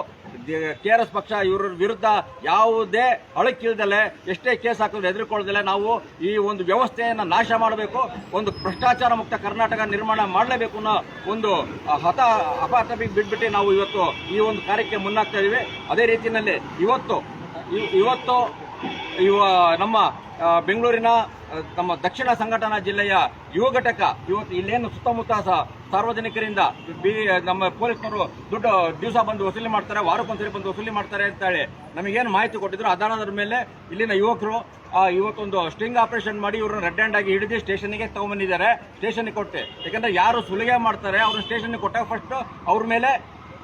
ಕೆ ಆರ್ ಎಸ್ ಪಕ್ಷ ಇವರ ವಿರುದ್ಧ ಯಾವುದೇ ಅಳಕಿಲ್ದಲೆ ಎಷ್ಟೇ ಕೇಸ್ ಹಾಕಿದ್ರು ಹೆದರಿಕೊಳ್ಳದಲೆ ನಾವು ಈ ಒಂದು ವ್ಯವಸ್ಥೆಯನ್ನು ನಾಶ ಮಾಡಬೇಕು, ಒಂದು ಭ್ರಷ್ಟಾಚಾರ ಮುಕ್ತ ಕರ್ನಾಟಕ ನಿರ್ಮಾಣ ಮಾಡಲೇಬೇಕು ಅನ್ನೋ ಒಂದು ಹತ ಅಪಾತಪಿಗೆ ಬಿಟ್ಬಿಟ್ಟು ನಾವು ಇವತ್ತು ಈ ಒಂದು ಕಾರ್ಯಕ್ಕೆ ಮುನ್ನಾಗ್ತಾ ಇದ್ದೀವಿ ಅದೇ ರೀತಿಯಲ್ಲಿ ಇವತ್ತು ಇವ್- ಇವತ್ತು ಇವ ನಮ್ಮ ಬೆಂಗಳೂರಿನ ನಮ್ಮ ದಕ್ಷಿಣ ಸಂಘಟನಾ ಜಿಲ್ಲೆಯ ಯುವ ಘಟಕ. ಇವತ್ತು ಇಲ್ಲೇನು ಸುತ್ತಮುತ್ತ ಸಹ ಸಾರ್ವಜನಿಕರಿಂದ ಬಿ, ನಮ್ಮ ಪೊಲೀಸರು ದುಡ್ಡು ದಿವಸ ಬಂದು ವಸೂಲಿ ಮಾಡ್ತಾರೆ ವಾರಕ್ಕೊಂದ್ಸರಿ ಬಂದು ವಸೂಲಿ ಮಾಡ್ತಾರೆ ಅಂತ ಹೇಳಿ ನಮಗೇನು ಮಾಹಿತಿ ಕೊಟ್ಟಿದ್ರು. ಆಧಾರದ ಮೇಲೆ ಇಲ್ಲಿನ ಯುವಕರು ಇವತ್ತೊಂದು ಸ್ಟಿಂಗ್ ಆಪರೇಷನ್ ಮಾಡಿ ಇವ್ರನ್ನ ರೆಡ್ ಹ್ಯಾಂಡ್ ಆಗಿ ಹಿಡಿದು ಸ್ಟೇಷನ್ಗೆ ತಗೊಂಬಂದಿದ್ದಾರೆ. ಸ್ಟೇಷನ್ಗೆ ಕೊಟ್ಟೆ. ಯಾಕಂದ್ರೆ ಯಾರು ಸುಲಿಗೆ ಮಾಡ್ತಾರೆ, ಅವ್ರನ್ನ ಸ್ಟೇಷನ್ಗೆ ಕೊಟ್ಟಾಗ ಫಸ್ಟ್ ಅವ್ರ ಮೇಲೆ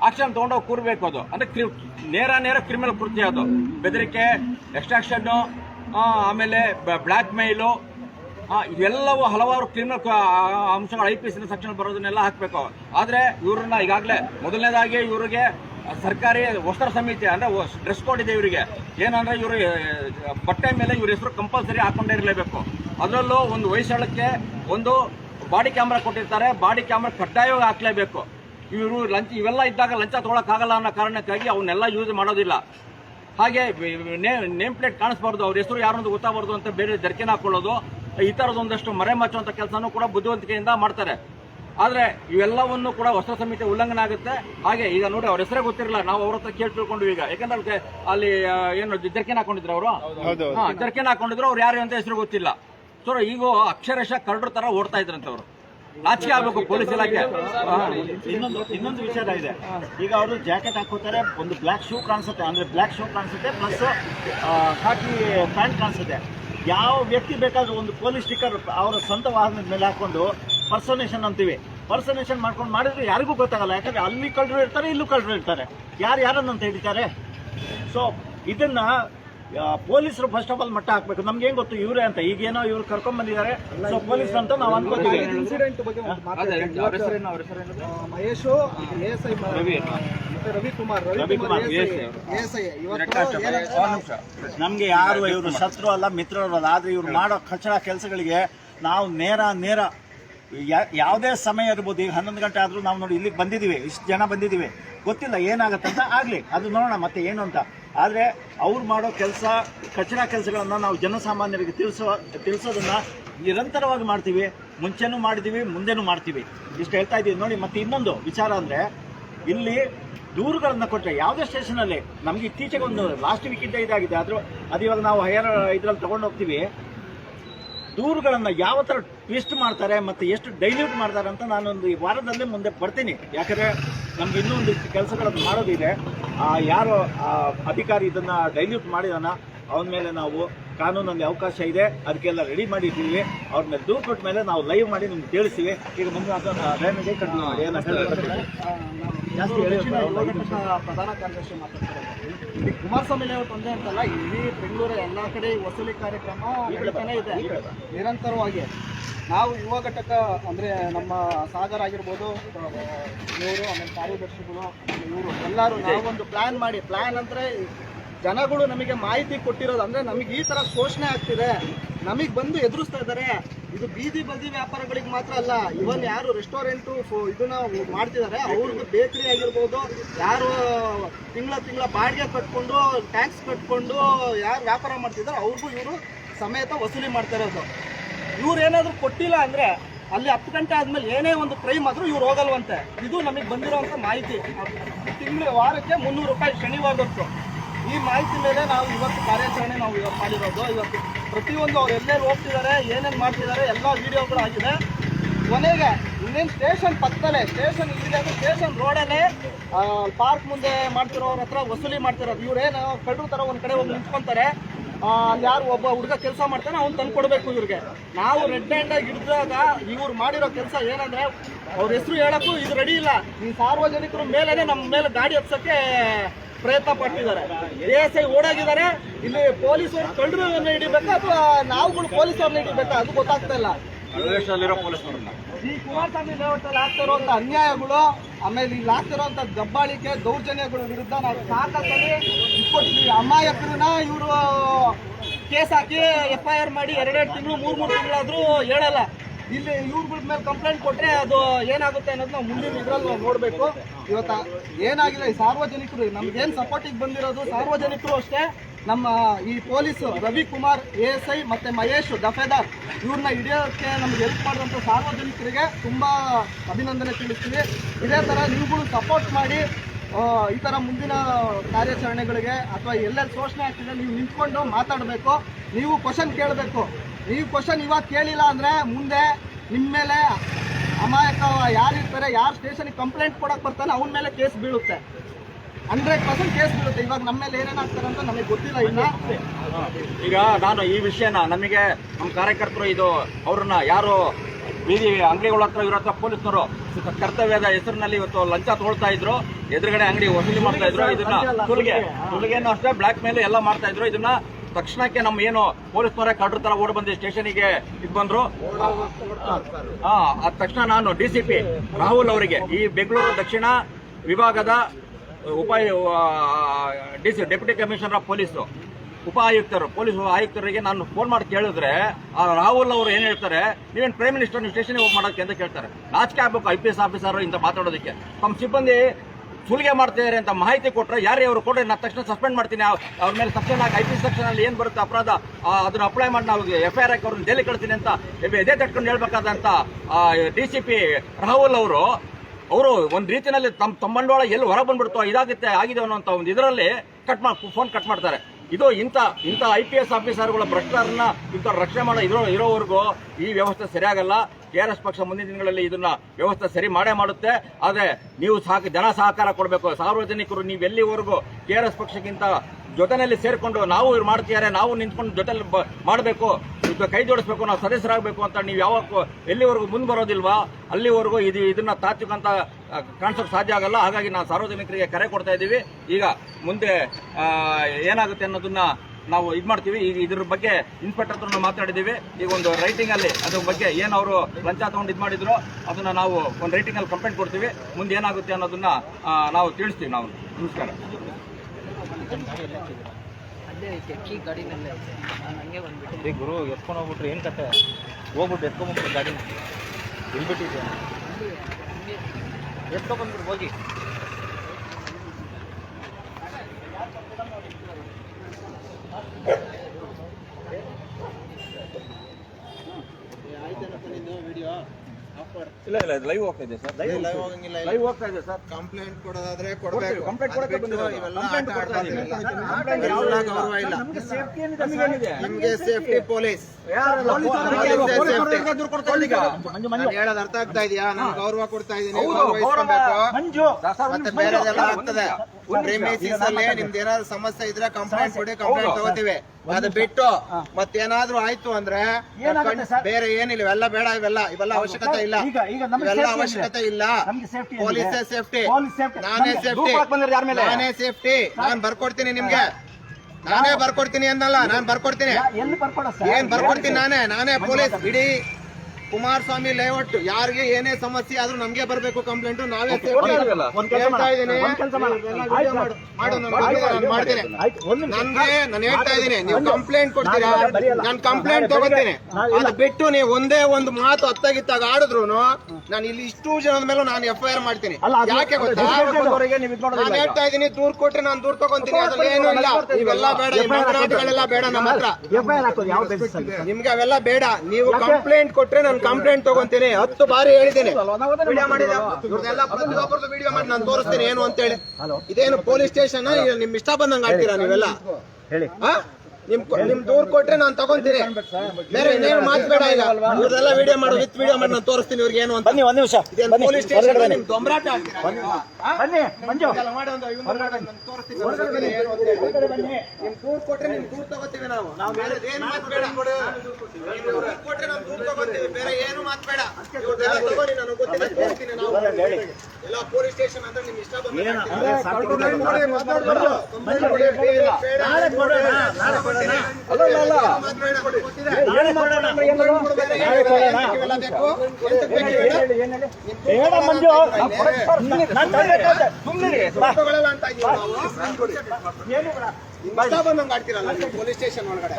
ಆಕ್ಷನ್ ತಗೊಂಡೋಗಿ ಕೂರಬೇಕು ಅದು. ಅಂದರೆ ಕ್ರಿ- ನೇರ ನೇರ ಕ್ರಿಮಿನಲ್ ಕೃತ್ಯ ಅದು. ಬೆದರಿಕೆ ಎಕ್ಸ್ಟ್ರಾಕ್ಷನ್ನು ಆಮೇಲೆ ಬ್ಲ್ಯಾಕ್ ಮೇಲು ಇವೆಲ್ಲವೂ ಹಲವಾರು ಕ್ರಿಮಿನಲ್ ಅಂಶಗಳು ಐ ಪಿ ಎಸ್ ಸೆಕ್ಷನ್ ಬರೋದನ್ನೆಲ್ಲ ಹಾಕಬೇಕು. ಆದರೆ ಇವ್ರನ್ನ ಈಗಾಗಲೇ ಮೊದಲನೇದಾಗಿ ಇವರಿಗೆ ಸರ್ಕಾರಿ ವಸ್ತ್ರ ಸಮಿತಿ, ಅಂದ್ರೆ ಡ್ರೆಸ್ ಕೋಡ್ ಇದೆ ಇವರಿಗೆ. ಏನಂದರೆ ಇವರು ಬಟ್ಟೆ ಮೇಲೆ ಇವ್ರ ಹೆಸರು ಕಂಪಲ್ಸರಿ ಹಾಕೊಂಡೇ ಇರಲೇಬೇಕು. ಅದರಲ್ಲೂ ಒಂದು ವಯಸ್ಸಳಕ್ಕೆ ಒಂದು ಬಾಡಿ ಕ್ಯಾಮ್ರಾ ಕೊಟ್ಟಿರ್ತಾರೆ. ಬಾಡಿ ಕ್ಯಾಮ್ರಾ ಕಡ್ಡಾಯವಾಗಿ ಹಾಕ್ಲೇಬೇಕು. ಇವರು ಲಂಚ ಇವೆಲ್ಲ ಇದ್ದಾಗ ಲಂಚ ತೊಗೊಳಕ್ಕಾಗಲ್ಲ ಅನ್ನೋ ಕಾರಣಕ್ಕಾಗಿ ಅವನ್ನೆಲ್ಲ ಯೂಸ್ ಮಾಡೋದಿಲ್ಲ. ಹಾಗೆ ನೇಮ್ ಪ್ಲೇಟ್ ಕಾಣಿಸ್ಬಾರ್ದು ಅವ್ರ ಹೆಸರು ಯಾರು ಅಂತ ಗೊತ್ತಾಗಬಾರ್ದು ಅಂತ ಬೇರೆ ಜರ್ಕಿನ ಹಾಕೊಳ್ಳೋದು ಈ ಥರದೊಂದಷ್ಟು ಮರೆ ಮಚ್ಚುವಂಥ ಕೆಲಸನೂ ಕೂಡ ಬುದ್ಧಿವಂತಿಕೆಯಿಂದ ಮಾಡ್ತಾರೆ. ಆದರೆ ಇವೆಲ್ಲವನ್ನು ಕೂಡ ವಸ್ತ್ರ ಸಂಹಿತೆ ಉಲ್ಲಂಘನೆ ಆಗುತ್ತೆ. ಹಾಗೆ ಈಗ ನೋಡಿ ಅವ್ರ ಹೆಸರೇ ಗೊತ್ತಿರಲ್ಲ ನಾವು ಅವ್ರ ಹತ್ರ ಕೇಳಿ ತಿಳ್ಕೊಂಡು ಈಗ. ಯಾಕಂದ್ರೆ ಅಲ್ಲಿ ಏನು ದರ್ಕೆನ ಹಾಕೊಂಡಿದ್ರು ಅವರು? ಹಾ ಜರ್ಕಿನ್ ಹಾಕೊಂಡಿದ್ರು ಅವ್ರು ಯಾರು ಅಂತ ಹೆಸರು ಗೊತ್ತಿಲ್ಲ. ಸೊ ಈಗ ಅಕ್ಷರಶಃ ಕರಡ್ರ ತರ ಓಡ್ತಾ ಇದ್ರಂತೆ ಅವರು. ನಾಚಿಕೆ ಆಗ್ಬೇಕು ಪೊಲೀಸ್ ಇಲಾಖೆ. ಇನ್ನೊಂದು ಇನ್ನೊಂದು ವಿಚಾರ ಇದೆ. ಈಗ ಅವರು ಜಾಕೆಟ್ ಹಾಕೋತಾರೆ ಒಂದು ಬ್ಲ್ಯಾಕ್ ಶೂ ಕಾಣಿಸುತ್ತೆ. ಅಂದ್ರೆ ಬ್ಲ್ಯಾಕ್ ಶೂ ಕಾಣಿಸುತ್ತೆ ಪ್ಲಸ್ ಖಾಕಿ ಪ್ಯಾಂಟ್ ಕಾಣಿಸುತ್ತೆ. ಯಾವ ವ್ಯಕ್ತಿ ಬೇಕಾದ್ರೂ ಒಂದು ಪೊಲೀಸ್ ಸ್ಟಿಕ್ಕರ್ ಅವರ ಸ್ವಂತ ವಾಹನದ ಮೇಲೆ ಹಾಕೊಂಡು ಪರ್ಸನೇಷನ್ ಅಂತೀವಿ. ಪರ್ಸನೇಷನ್ ಮಾಡ್ಕೊಂಡು ಮಾಡಿದ್ರೆ ಯಾರಿಗೂ ಗೊತ್ತಾಗಲ್ಲ. ಯಾಕಂದ್ರೆ ಅಲ್ಲಿ ಕಳ್ಳರು ಇರ್ತಾರೆ, ಇಲ್ಲೂ ಕಳ್ಳರು ಇರ್ತಾರೆ. ಯಾರು ಯಾರನ್ನಂತ ಹಿಡಿತಾರೆ? ಸೊ ಇದನ್ನ ಪೊಲೀಸರು ಫಸ್ಟ್ ಆಫ್ ಆಲ್ ಮಟ್ಟ ಹಾಕ್ಬೇಕು. ನಮ್ಗೆ ಏನ್ ಗೊತ್ತು ಇವರೇ ಅಂತ. ಈಗೇನೋ ಇವ್ರು ಕರ್ಕೊಂಡ್ ಬಂದಿದ್ದಾರೆ. ಸೊ ಪೊಲೀಸ್ ಅಂತ ನಾವು ಅನ್ಕೋತೀವಿ. ಇನ್ಸಿಡೆಂಟ್ ಬಗ್ಗೆ ಮಹೇಶು ರವಿಕುಮಾರ್. ರವಿಕುಮಾರ್. ನಮ್ಗೆ ಯಾರು ಇವರು ಶತ್ರು ಅಲ್ಲ ಮಿತ್ರರು ಅಲ್ಲ ಆದ್ರೆ ಇವ್ರು ಮಾಡೋ ಕಚಡ ಕೆಲಸಗಳಿಗೆ ನಾವು ನೇರ ನೇರ ಯಾವುದೇ ಸಮಯ ಇರ್ಬೋದು ಈಗ ಹನ್ನೊಂದು ಗಂಟೆ ಆದ್ರೂ ನಾವು ನೋಡಿ ಇಲ್ಲಿಗೆ ಬಂದಿದ್ದೀವಿ ಇಷ್ಟು ಜನ ಬಂದಿದ್ದೀವಿ ಗೊತ್ತಿಲ್ಲ ಏನಾಗುತ್ತೆ ಅಂತ ಆಗ್ಲಿ. ಅದು ನೋಡೋಣ ಮತ್ತೆ ಏನು ಅಂತ. ಆದ್ರೆ ಅವ್ರು ಮಾಡೋ ಕೆಲಸ ಕಚಡ ಕೆಲಸಗಳನ್ನು ನಾವು ಜನಸಾಮಾನ್ಯರಿಗೆ ತಿಳಿಸೋ, ತಿಳಿಸೋದನ್ನು ನಿರಂತರವಾಗಿ ಮಾಡ್ತೀವಿ. ಮುಂಚೆನೂ ಮಾಡಿದ್ದೀವಿ ಮುಂದೆನೂ ಮಾಡ್ತೀವಿ. ಇಷ್ಟು ಹೇಳ್ತಾ ಇದ್ದೀವಿ ನೋಡಿ, ಮತ್ತು ಇನ್ನೊಂದು ವಿಚಾರ ಅಂದರೆ, ಇಲ್ಲಿ ದೂರುಗಳನ್ನು ಕೊಟ್ಟರೆ ಯಾವುದೇ ಸ್ಟೇಷನಲ್ಲಿ, ನಮಗೆ ಇತ್ತೀಚೆಗೆ ಒಂದು ಲಾಸ್ಟ್ ವೀಕಿಂದ ಇದಾಗಿದೆ. ಆದರೂ ಅದು ಇವಾಗ ನಾವು ಹೈಯರ್ ಇದರಲ್ಲಿ ತೊಗೊಂಡು ಹೋಗ್ತೀವಿ ದೂರುಗಳನ್ನು ಯಾವ ಥರ ಟ್ವಿಸ್ಟ್ ಮಾಡ್ತಾರೆ ಮತ್ತೆ ಎಷ್ಟು ಡೈಲ್ಯೂಟ್ ಮಾಡ್ತಾರೆ ಅಂತ ನಾನೊಂದು ಈ ವಾರದಲ್ಲೇ ಮುಂದೆ ಬರ್ತೀನಿ. ಯಾಕಂದ್ರೆ ನಮ್ಗೆ ಇನ್ನೂ ಒಂದಿಷ್ಟು ಕೆಲಸಗಳನ್ನು ಮಾಡೋದಿದೆ. ಯಾರು ಅಧಿಕಾರಿ ಇದನ್ನು ಡೈಲ್ಯೂಟ್ ಮಾಡಿದಾನ, ಅವನ ಮೇಲೆ ನಾವು ಕಾನೂನಲ್ಲಿ ಅವಕಾಶ ಇದೆ, ಅದಕ್ಕೆಲ್ಲ ರೆಡಿ ಮಾಡಿದ್ದೀವಿ. ಅವ್ರ ಮೇಲೆ ದೂರು ಕೊಟ್ಟ ಮೇಲೆ ನಾವು ಲೈವ್ ಮಾಡಿ ನಿಮ್ಗೆ ತಿಳಿಸ್ತೀವಿ. ಈಗ ಮುಂದೆ ಅದನ್ನ ಕಂಟಿನ್ಯೂ ಮಾಡಿ ಪ್ರಧಾನ ಕಾರ್ಯದರ್ಶಿ ಮಾತಾಡ್ತಾರೆ ಕುಮಾರಸ್ವಾಮಿ ಲೇಔಟ್ ತೊಂದರೆ ಅಂತಲ್ಲ, ಇಡೀ ಬೆಂಗಳೂರು ಎಲ್ಲ ಕಡೆ ವಸೂಲಿ ಕಾರ್ಯಕ್ರಮ ನಡೀತಾನೆ ಇದೆ. ನಿರಂತರವಾಗಿ. ನಾವು ಯುವ ಘಟಕ, ಅಂದ್ರೆ ನಮ್ಮ ಸಾಗರ್ ಆಗಿರ್ಬೋದು ಇವರು, ಆಮೇಲೆ ಕಾರ್ಯದರ್ಶಿಗಳು ಇವರು ಎಲ್ಲರೂ ನಾವೊಂದು ಪ್ಲಾನ್ ಮಾಡಿ ಪ್ಲಾನ್ ಅಂದ್ರೆ ಜನಗಳು ನಮಗೆ ಮಾಹಿತಿ ಕೊಟ್ಟಿರೋದು ಅಂದ್ರೆ ನಮಗೆ ಈ ತರ ಶೋಷಣೆ ಆಗ್ತಿದೆ. ನಮಗೆ ಬಂದು ಎದುರಿಸ್ತಾ ಇದ್ದಾರೆ. ಇದು ಬೀದಿ ಬದಿ ವ್ಯಾಪಾರಗಳಿಗೆ ಮಾತ್ರ ಅಲ್ಲ ಇವನ್ ಯಾರು ರೆಸ್ಟೋರೆಂಟು ಇದನ್ನ ಮಾಡ್ತಿದ್ದಾರೆ ಅವ್ರದ್ದು ಬೇಕರಿ ಆಗಿರ್ಬೋದು, ಯಾರು ತಿಂಗಳ ತಿಂಗಳ ಬಾಡಿಗೆ ಕಟ್ಕೊಂಡು ಟ್ಯಾಕ್ಸ್ ಕಟ್ಕೊಂಡು ಯಾರು ವ್ಯಾಪಾರ ಮಾಡ್ತಿದ್ದಾರೆ ಅವ್ರಿಗೂ ಇವರು ಸಮೇತ ವಸೂಲಿ ಮಾಡ್ತಾ ಇರೋದು. ಇವ್ರು ಏನಾದ್ರು ಕೊಟ್ಟಿಲ್ಲ ಅಂದ್ರೆ, ಅಲ್ಲಿ ಹತ್ತು ಗಂಟೆ ಆದ್ಮೇಲೆ ಏನೇ ಒಂದು ಕ್ರೈಮ್ ಆದ್ರೂ ಇವ್ರು ಹೋಗಲ್ವಂತೆ. ಇದು ನಮಗೆ ಬಂದಿರುವಂತ ಮಾಹಿತಿ. ತಿಂಗಳ ವಾರಕ್ಕೆ ಮುನ್ನೂರು ರೂಪಾಯಿ ಶನಿವಾರ ಹೊತ್ತು ಈ ಮಾಹಿತಿ ಮೇಲೆ ನಾವು ಇವತ್ತು ಕಾರ್ಯಾಚರಣೆ ನಾವು ಇವತ್ತು ಮಾಡಿರೋದು. ಇವತ್ತು ಪ್ರತಿಯೊಂದು ಅವ್ರು ಎಲ್ಲೆಲ್ಲಿ ಹೋಗ್ತಿದ್ದಾರೆ, ಏನೇನು ಮಾಡ್ತಿದ್ದಾರೆ, ಎಲ್ಲ ವಿಡಿಯೋಗಳು ಆಗಿದೆ ಕೊನೆಗೆ ಇನ್ನೇನು ಸ್ಟೇಷನ್ ಪಕ್ಕದಲ್ಲೇ, ಸ್ಟೇಷನ್ ಇಲ್ಲಿದೆ ಅಂದರೆ ಸ್ಟೇಷನ್ ರೋಡಲ್ಲೇ ಪಾರ್ಕ್ ಮುಂದೆ ಮಾಡ್ತಿರೋರ ಹತ್ರ ವಸೂಲಿ ಮಾಡ್ತಿರೋದು. ಇವರೇನು ಕಳ್ಳರು ಥರ ಒಂದು ಕಡೆ ಹೋಗಿ ನಿಂತ್ಕೊಂತಾರೆ. ಅಲ್ಲಿ ಯಾರು ಒಬ್ಬ ಹುಡುಗ ಕೆಲಸ ಮಾಡ್ತಾನೆ, ಅವ್ನು ತಂದು ಕೊಡಬೇಕು ಇವ್ರಿಗೆ. ನಾವು ರೆಡ್ ಹ್ಯಾಂಡ್ ಆಗಿ ಹಿಡಿದಾಗ ಇವ್ರು ಮಾಡಿರೋ ಕೆಲಸ ಏನಂದ್ರೆ, ಅವ್ರ ಹೆಸರು ಹೇಳಕ್ಕೂ ಇದು ರೆಡಿ ಇಲ್ಲ. ಈ ಸಾರ್ವಜನಿಕರು ಮೇಲೇ ನಮ್ಮ ಮೇಲೆ ಗಾಡಿ ಹತ್ಸಕ್ಕೆ ಪ್ರಯತ್ನ ಪಟ್ಟಿದ್ದಾರೆ ಎ ಎಸ್ ಐ ಓಡಾಗಿದ್ದಾರೆ. ಇಲ್ಲಿ ಪೊಲೀಸರು ಕಳ್ಳರು ಹಿಡಿಬೇಕಾ ಅಥವಾ ನಾವುಗಳು ಪೊಲೀಸರನ್ನ ಹಿಡಿಬೇಕಾ? ಅದು ಗೊತ್ತಾಗ್ತಾ ಇಲ್ಲ. ಈ ಕುಮಾರಸ್ವಾಮಿ ಲೇಔಟಲ್ಲಿ ಆಗ್ತಿರುವಂತ ಅನ್ಯಾಯಗಳು ಆಮೇಲೆ ಇಲ್ಲಿ ಆಗ್ತಿರುವಂತ ದಬ್ಬಾಳಿಕೆ ದೌರ್ಜನ್ಯಗಳ ವಿರುದ್ಧ ನಾವು ಸಾಕಲ್ಲಿ ಇಟ್ಕೊಟ್ಟಿದ್ದೀವಿ ಅಮಾಯಕರನ್ನ ಇವರು ಕೇಸ್ ಹಾಕಿ ಎಫ್ ಐ ಆರ್ ಮಾಡಿ ಎರಡೆರಡು ತಿಂಗಳು ಮೂರು ಮೂರು ತಿಂಗಳಾದ್ರೂ ಹೇಳಲ್ಲ. ಇಲ್ಲಿ ಇವ್ರಗಳ ಮೇಲೆ ಕಂಪ್ಲೇಂಟ್ ಕೊಟ್ರೆ ಅದು ಏನಾಗುತ್ತೆ ಅನ್ನೋದು ನಾವು ಮುಂದಿನ ಇದ್ರಲ್ಲಿ ನಾವು ನೋಡ್ಬೇಕು. ಇವತ್ತ ಏನಾಗಿದೆ? ಈ ಸಾರ್ವಜನಿಕರು ನಮ್ಗೇನು ಸಪೋರ್ಟಿಗೆ ಬಂದಿರೋದು? ಸಾರ್ವಜನಿಕರು ಅಷ್ಟೇ ನಮ್ಮ ಈ police Ravikumar, A S I ಮತ್ತೆ ಮಹೇಶ್ ದಫೇದಾರ್ ಇವ್ರನ್ನ ಹಿಡಿಯೋಕ್ಕೆ ನಮ್ಗೆ ಹೆಲ್ಪ್ ಮಾಡಿದಂಥ ಸಾರ್ವಜನಿಕರಿಗೆ ತುಂಬಾ ಅಭಿನಂದನೆ ತಿಳಿಸ್ತೀವಿ. ಇದೇ ತರ ನೀವುಗಳು ಸಪೋರ್ಟ್ ಮಾಡಿ ಈ ತರ ಮುಂದಿನ ಕಾರ್ಯಾಚರಣೆಗಳಿಗೆ ಅಥವಾ ಎಲ್ಲೆಲ್ಲಿ ಶೋಷಣೆ ಆಗ್ತಿದೆ ನೀವು ನಿಂತ್ಕೊಂಡು ಮಾತಾಡಬೇಕು. ನೀವು ಕ್ವಶನ್ ಕೇಳಬೇಕು. ನೀವು ಕ್ವಶನ್ ಇವಾಗ ಕೇಳಿಲ್ಲ ಅಂದ್ರೆ ಮುಂದೆ ನಿಮ್ಮ ಮೇಲೆ ಅಮಾಯಕ ಯಾರು ಇರ್ತಾರೆ ಯಾರು ಸ್ಟೇಷನ್ಗೆ ಕಂಪ್ಲೇಂಟ್ ಕೊಡಕ್ಕೆ ಬರ್ತಾನೆ ಅವನ ಮೇಲೆ ಕೇಸ್ ಬೀಳುತ್ತೆ. ಹಂಡ್ರೆಡ್ ಪರ್ಸೆಂಟ್ ಕೇಸ್ ಬೀಳುತ್ತೆ. ಇವಾಗ ನಮ್ಮ ಮೇಲೆ ಏನೇನಾಗ್ತಾರೆ ಅಂತ ನಮಗೆ ಗೊತ್ತಿಲ್ಲ ಇನ್ನ. ಈಗ ನಾನು ಈ ವಿಷಯನ ನಮಗೆ ನಮ್ಮ ಕಾರ್ಯಕರ್ತರು ಇದು ಅವ್ರನ್ನ ಯಾರು ಬೀದಿ ಅಂಗಡಿಗಳ ಹತ್ರ ಇರೋ ಹತ್ರ ಪೊಲೀಸ್ನವರು ಕರ್ತವ್ಯದ ಹೆಸರಿನಲ್ಲಿ ಇವತ್ತು ಲಂಚ ತಗೊಳ್ತಾ ಇದ್ರು. ಎದುರುಗಡೆ ಅಂಗಡಿ ವಸೂಲಿ ಮಾಡ್ತಾ ಇದ್ರು. ಇದನ್ನ ಸುಲಿಗೆ ಅಷ್ಟೇ ಬ್ಲಾಕ್ ಮೇಲೆ ಎಲ್ಲ ಮಾಡ್ತಾ ಇದ್ರು. ಇದನ್ನ ತಕ್ಷಣಕ್ಕೆ ನಮ್ಮ ಏನು ಪೊಲೀಸ್ ಮರ ಕಡ್ರ ತರ ಓಡ್ ಬಂದು ಸ್ಟೇಷನ್ಗೆ ಇದು ಬಂದ್ರು. ಹಾ ಅದ ತಕ್ಷಣ ನಾನು ಡಿ ಸಿ ಪಿ ರಾಹುಲ್ ಅವರಿಗೆ ಈ ಬೆಂಗಳೂರು ದಕ್ಷಿಣ ವಿಭಾಗದ ಉಪ D C deputy commissioner of police ಉಪ ಆಯುಕ್ತರು ಪೊಲೀಸ್ ಆಯುಕ್ತರಿಗೆ ನಾನು ಫೋನ್ ಮಾಡಿ ಕೇಳಿದ್ರೆ ಆ ರಾಹುಲ್ ಅವರು ಏನ್ ಹೇಳ್ತಾರೆ, ನೀವೇನು ಪ್ರೈಮ್ ಮಿನಿಸ್ಟರ್, ನೀವು ಸ್ಟೇಷನ್ಗೆ ಹೋಗಿ ಮಾಡೋಕ್ಕೆ ಅಂತ ಕೇಳ್ತಾರೆ. ನಾಚಿಕೆ ಆಗ್ಬೇಕು ಐ ಪಿ ಎಸ್ ಆಫೀಸರ್ ಇಂತ ಮಾತಾಡೋದಕ್ಕೆ. ತಮ್ಮ ಸಿಬ್ಬಂದಿ ಸುಲಿಗೆ ಮಾಡ್ತಿದ್ದಾರೆ ಅಂತ ಮಾಹಿತಿ ಕೊಟ್ಟರೆ ಯಾರೇ ಅವರು ಕೊಟ್ಟರೆ ನಾನು ತಕ್ಷಣ ಸಸ್ಪೆಂಡ್ ಮಾಡ್ತೀನಿ. ಅವ್- ಅವ್ರ ಮೇಲೆ ಸಸ್ಪೆಂಡ್ ಆಗಿ ಐ ಪಿ ಸೆಕ್ಷನ್ ಅಲ್ಲಿ ಏನು ಬರುತ್ತೆ ಅಪರಾಧ ಅದನ್ನು ಅಪ್ಲೈ ಮಾಡಿ ನಾವು ಎಫ್ ಐ ಆರ್ ಹಾಕಿ ಅವ್ರನ್ನ ಜೈಲಿಗೆ ಕಳ್ತೀನಿ ಅಂತ ಎದೆ ತಟ್ಕೊಂಡು ಹೇಳ್ಬೇಕಾದಂತ ಡಿ ಸಿ ಪಿ ರಾಹುಲ್ ಅವರು ಅವರು ಒಂದು ರೀತಿಯಲ್ಲಿ ತಮ್ಮ ತಮ್ಮ ಬಂಡವಾಳ ಎಲ್ಲಿ ಹೊರಗೆ ಬಂದ್ಬಿಡ್ತೋ, ಇದಾಗುತ್ತೆ, ಆಗಿದೆ ಅನ್ನೋ ಒಂದು ಇದರಲ್ಲಿ ಕಟ್ ಮಾಡಿ ಫೋನ್ ಕಟ್ ಮಾಡ್ತಾರೆ. ಇದು ಇಂಥ ಇಂಥ ಐ ಪಿ ಎಸ್ ಆಫೀಸರ್ಗಳ ಭ್ರಷ್ಟರನ್ನ ಇಂಥ ರಕ್ಷಣೆ ಮಾಡೋ ಇರೋ ಇರೋವರೆಗೂ ಈ ವ್ಯವಸ್ಥೆ ಸರಿಯಾಗಲ್ಲ. ಕೆ ಆರ್ ಎಸ್ ಪಕ್ಷ ಮುಂದಿನ ದಿನಗಳಲ್ಲಿ ಇದನ್ನ ವ್ಯವಸ್ಥೆ ಸರಿ ಮಾಡೇ ಮಾಡುತ್ತೆ. ಆದರೆ ನೀವು ಸಾಕು, ಜನ ಸಹಕಾರ ಕೊಡಬೇಕು. ಸಾರ್ವಜನಿಕರು ನೀವು ಎಲ್ಲಿವರೆಗೂ ಕೆ ಆರ್ ಎಸ್ ಪಕ್ಷಕ್ಕಿಂತ ಜೊತೆಯಲ್ಲಿ ಸೇರಿಕೊಂಡು ನಾವು ಇವ್ರು ಮಾಡ್ತಿದ್ದಾರೆ, ನಾವು ನಿಂತ್ಕೊಂಡು ಜೊತೆಲಿ ಮಾಡಬೇಕು ಕೈ ಜೋಡಿಸ್ಬೇಕು, ನಾವು ಸದಸ್ಯರಾಗಬೇಕು ಅಂತ ನೀವು ಯಾವಾಗ ಎಲ್ಲಿವರೆಗೂ ಮುಂದೆ ಬರೋದಿಲ್ವಾ? ಅಲ್ಲಿವರೆಗೂ ಇದು, ಇದನ್ನ ತಾತ್ವಿಕ ಅಂತ ಕಾಣಿಸೋಕೆ ಸಾಧ್ಯ ಆಗಲ್ಲ. ಹಾಗಾಗಿ ನಾವು ಸಾರ್ವಜನಿಕರಿಗೆ ಕರೆ ಕೊಡ್ತಾ ಇದ್ದೀವಿ. ಈಗ ಮುಂದೆ ಏನಾಗುತ್ತೆ ಅನ್ನೋದನ್ನ ನಾವು ಇದು ಮಾಡ್ತೀವಿ. ಈಗ ಇದ್ರ ಬಗ್ಗೆ ಇನ್ಸ್ಪೆಕ್ಟರ್ ಹತ್ರ ನಾವು ಮಾತಾಡಿದ್ದೀವಿ. ಈಗ ಒಂದು ರೈಟಿಂಗ್ ಅಲ್ಲಿ ಅದ್ರ ಬಗ್ಗೆ ಏನು ಅವರು ಲಂಚ ತಗೊಂಡು ಇದು ಮಾಡಿದ್ರು ಅದನ್ನ ನಾವು ಒಂದು ರೈಟಿಂಗ್ ಅಲ್ಲಿ ಕಂಪ್ಲೇಂಟ್ ಕೊಡ್ತೀವಿ. ಮುಂದೆ ಏನಾಗುತ್ತೆ ಅನ್ನೋದನ್ನ ನಾವು ತಿಳಿಸ್ತೀವಿ ನಾವು. ನಮಸ್ಕಾರ. ಗುರು ಎತ್ಕೊಂಡು ಹೋಗ್ಬಿಟ್ರೆ ಏನು ಕತೆ? ಹೋಗ್ಬಿಟ್ಟು ಎತ್ಕೊಂಡ್ಬಿಟ್ರೆ ಗಾಡಿನ ಎಲ್ಲಿ ಎತ್ಕೊಂಡ್ಬಂದ್ಬಿಟ್ಟು ಹೋಗಿ. ಇಲ್ಲ ಇಲ್ಲ ಲೈವ್ ಹೋಗ್ತಾ ಇದೆ ಸರ್ ಲೈವ್ ಹೋಗ್ತಾ ಇದೆ ಸರ್ ಕಂಪ್ಲೇಂಟ್ ಕೊಡೋದಾದ್ರೆ. ಕೊಡಬೇಕು ಕಂಪ್ಲೇಂಟ್ ಕೊಡಕ್ಕೆ ಬಂದಿರೋದು. ಇವೆಲ್ಲ ಕಂಪ್ಲೇಂಟ್ ಕೊಡ್ತಾ. ಇದ್ದೀವಿ. ಕಂಪ್ಲೇಂಟ್ ಯಾವ ಗೌರವ ಇಲ್ಲ ನಮಗೆ ಸೇಫ್ಟಿ ಏನಿದೆ ನಮಗೆ ನಮಗೆ ಸೇಫ್ಟಿ ಪೊಲೀಸ್? ಪೊಲೀಸ್. ಅವ್ರಿಗೆ ಈಗ. ನಾನು ಹೇಳೋದು ಅರ್ಥ ಆಗ್ತಾ ಇದೆಯಾ ನಾನು ಗೌರವ ಕೊಡ್ತಾ ಇದ್ದೀನಿ ಗೌರವ. ಮಂಜು. ಮತ್ತೆ ಮಂಜು. ಬೇರೆದೆಲ್ಲ ಆಗ್ತದೆ ನಿಮ್ದು ಏನಾದ್ರು ಸಮಸ್ಯೆ ಇದ್ರೆ ಕಂಪ್ಲೇಂಟ್ ಕೊಡಿ. ಕಂಪ್ಲೇಂಟ್ ತಗೋತೀವಿ. ಅದು ಬಿಟ್ಟು ಮತ್ತೇನಾದ್ರೂ ಆಯ್ತು ಅಂದ್ರೆ? ಬೇರೆ ಏನಿಲ್ಲ ಇವೆಲ್ಲ ಬೇಡ ಇವೆಲ್ಲ ಇವೆಲ್ಲ ಅವಶ್ಯಕತೆ ಇಲ್ಲ. ಇವೆಲ್ಲ ಅವಶ್ಯಕತೆ ಇಲ್ಲ. Police safety. ನಾನೇ ಸೇಫ್ಟಿ? ನಾನೇ ಸೇಫ್ಟಿ ನಾನ್ ಬರ್ಕೊಡ್ತೀನಿ ನಿಮ್ಗೆ. ನಾನೇ ಬರ್ಕೊಡ್ತೀನಿ ಅಂದಲ್ಲ ನಾನ್ ಬರ್ಕೊಡ್ತೀನಿ. ಏನ್ ಬರ್ಕೊಡ್ತೀನಿ ನಾನೇ ನಾನೇ ಪೊಲೀಸ್ ಇಡೀ ಕುಮಾರಸ್ವಾಮಿ ಲೇಔಟ್ ಯಾರಿಗೆ ಏನೇ ಸಮಸ್ಯೆ ಆದ್ರೂ ನಮ್ಗೆ ಬರಬೇಕು ಕಂಪ್ಲೇಂಟ್ ನಾವೇ ಹೇಳ್ತಾ ಇದ್ದೀನಿ. ಮಾಡ್ತೀನಿ. ನನ್ಗೆ ನಾನು ಹೇಳ್ತಾ ಇದೀನಿ ನೀವು ಕಂಪ್ಲೇಂಟ್ ಕೊಡ್ತೀರಾ? ನಾನು ಕಂಪ್ಲೇಂಟ್ ತಗೋತೀನಿ. ಅದು ಬಿಟ್ಟು ನೀವು ಒಂದೇ ಒಂದು ಮಾತು ಅತ್ತಾಗಿತ್ತಾಗ ಆಡಿದ್ರು ನಾನು ಇಲ್ಲಿ ಇಷ್ಟು ಜನದ ಮೇಲೂ ನಾನು ಎಫ್ ಐ ಆರ್ ಮಾಡ್ತೀನಿ. ಯಾಕೆ ಗೊತ್ತಾ? ನಾನು ಹೇಳ್ತಾ ಇದ್ದೀನಿ ದೂರ್ ಕೊಟ್ರೆ ನಾನು ದೂರ್ ತಗೊಂತೀನಿ. ಅದ್ರಲ್ಲಿ ಏನು ಇಲ್ಲ. ಇವೆಲ್ಲ ಬೇಡ ಬೇಡ ನಮ್ಮ ಹತ್ರ? ನಿಮ್ಗೆ ಅವೆಲ್ಲ ಬೇಡ. ನೀವು ಕಂಪ್ಲೇಂಟ್ ಕೊಟ್ರೆ ನಾನು ಕಂಪ್ಲೇಂಟ್ ತಗೊಂತೀನಿ ಹತ್ತು ಬಾರಿ ಹೇಳಿದ್ದೀನಿ. ವಿಡಿಯೋ ಮಾಡಿದ ಇವ್ರದೆಲ್ಲ ಪ್ರತಿಯೊಬ್ಬರದ್ದು ವಿಡಿಯೋ ಮಾಡಿ ನಾನು ತೋರಿಸ್ತೀನಿ ಏನು ಅಂತೇಳಿ. ಇದೇನು ಪೊಲೀಸ್ ಸ್ಟೇಷನ್ ನಿಮ್ ಇಷ್ಟ ಬಂದಂಗ ಆಡ್ತೀರಾ ನೀವೆಲ್ಲ? ಆ? ನಿಮ್ ನಿಮ್ ದೂರ್ ಕೊಟ್ರೆ ನಾನು ತಗೊಂತೀನಿ ಬೇರೆ ಇನ್ನೇನು ಮಾತು ಬೇಡ ಈಗ ಇವ್ರದೆಲ್ಲ ವಿಡಿಯೋ ಮಾಡಿ ವಿತ್ ವಿಡಿಯೋ ಮಾಡಿ ನಾನು ತೋರಿಸ್ತೀನಿ ಇವ್ರಿಗೆ ಏನು ಅಂತ ಬನ್ನಿ ಒಂದ್ ನಿಮಿಷ ಪೊಲೀಸ್ ಸ್ಟೇಷನ್ ನಿಮ್ ದೊಂಬರಾಟ? ಬನ್ನಿ ಮಂಜು ಮಾಡಿ ಒಂದು ತೋರಿಸ್ತೀನಿ. ನಿಮ್ ದೂರ್ ಕೊಟ್ರೆ ನಿಮ್ ದೂರ್ ತಗೋತೀವಿ ನಾವು ನಾವು ಬೇರೆ ಏನು ಮಾತು ಬೇಡ ನೀವು ದೂರ್ ಕೊಟ್ರೆ ನಾವು ದೂರ್ ತಗೋತೀವಿ ಬೇರೆ ಏನು ಮಾತು ಬೇಡ ಇವ್ರದ್ದೆಲ್ಲ ತಗೋರಿ ನನಗೆ ಗೊತ್ತಿಲ್ಲ ತೋರಿಸ್ತೀನಿ ನಾವು ಎಲ್ಲ ಪೊಲೀಸ್ ಸ್ಟೇಷನ್ ಅಂದ್ರೆ ನಿಮ್ ಇಷ್ಟ ಬಂದ್ರೆ ನಾಳೆ ಕೊಡೋಣ ನಾನು ತರ್ಬೇಕಾದ್ರೆ ಪೊಲೀಸ್ ಸ್ಟೇಷನ್ ಒಳಗಡೆ?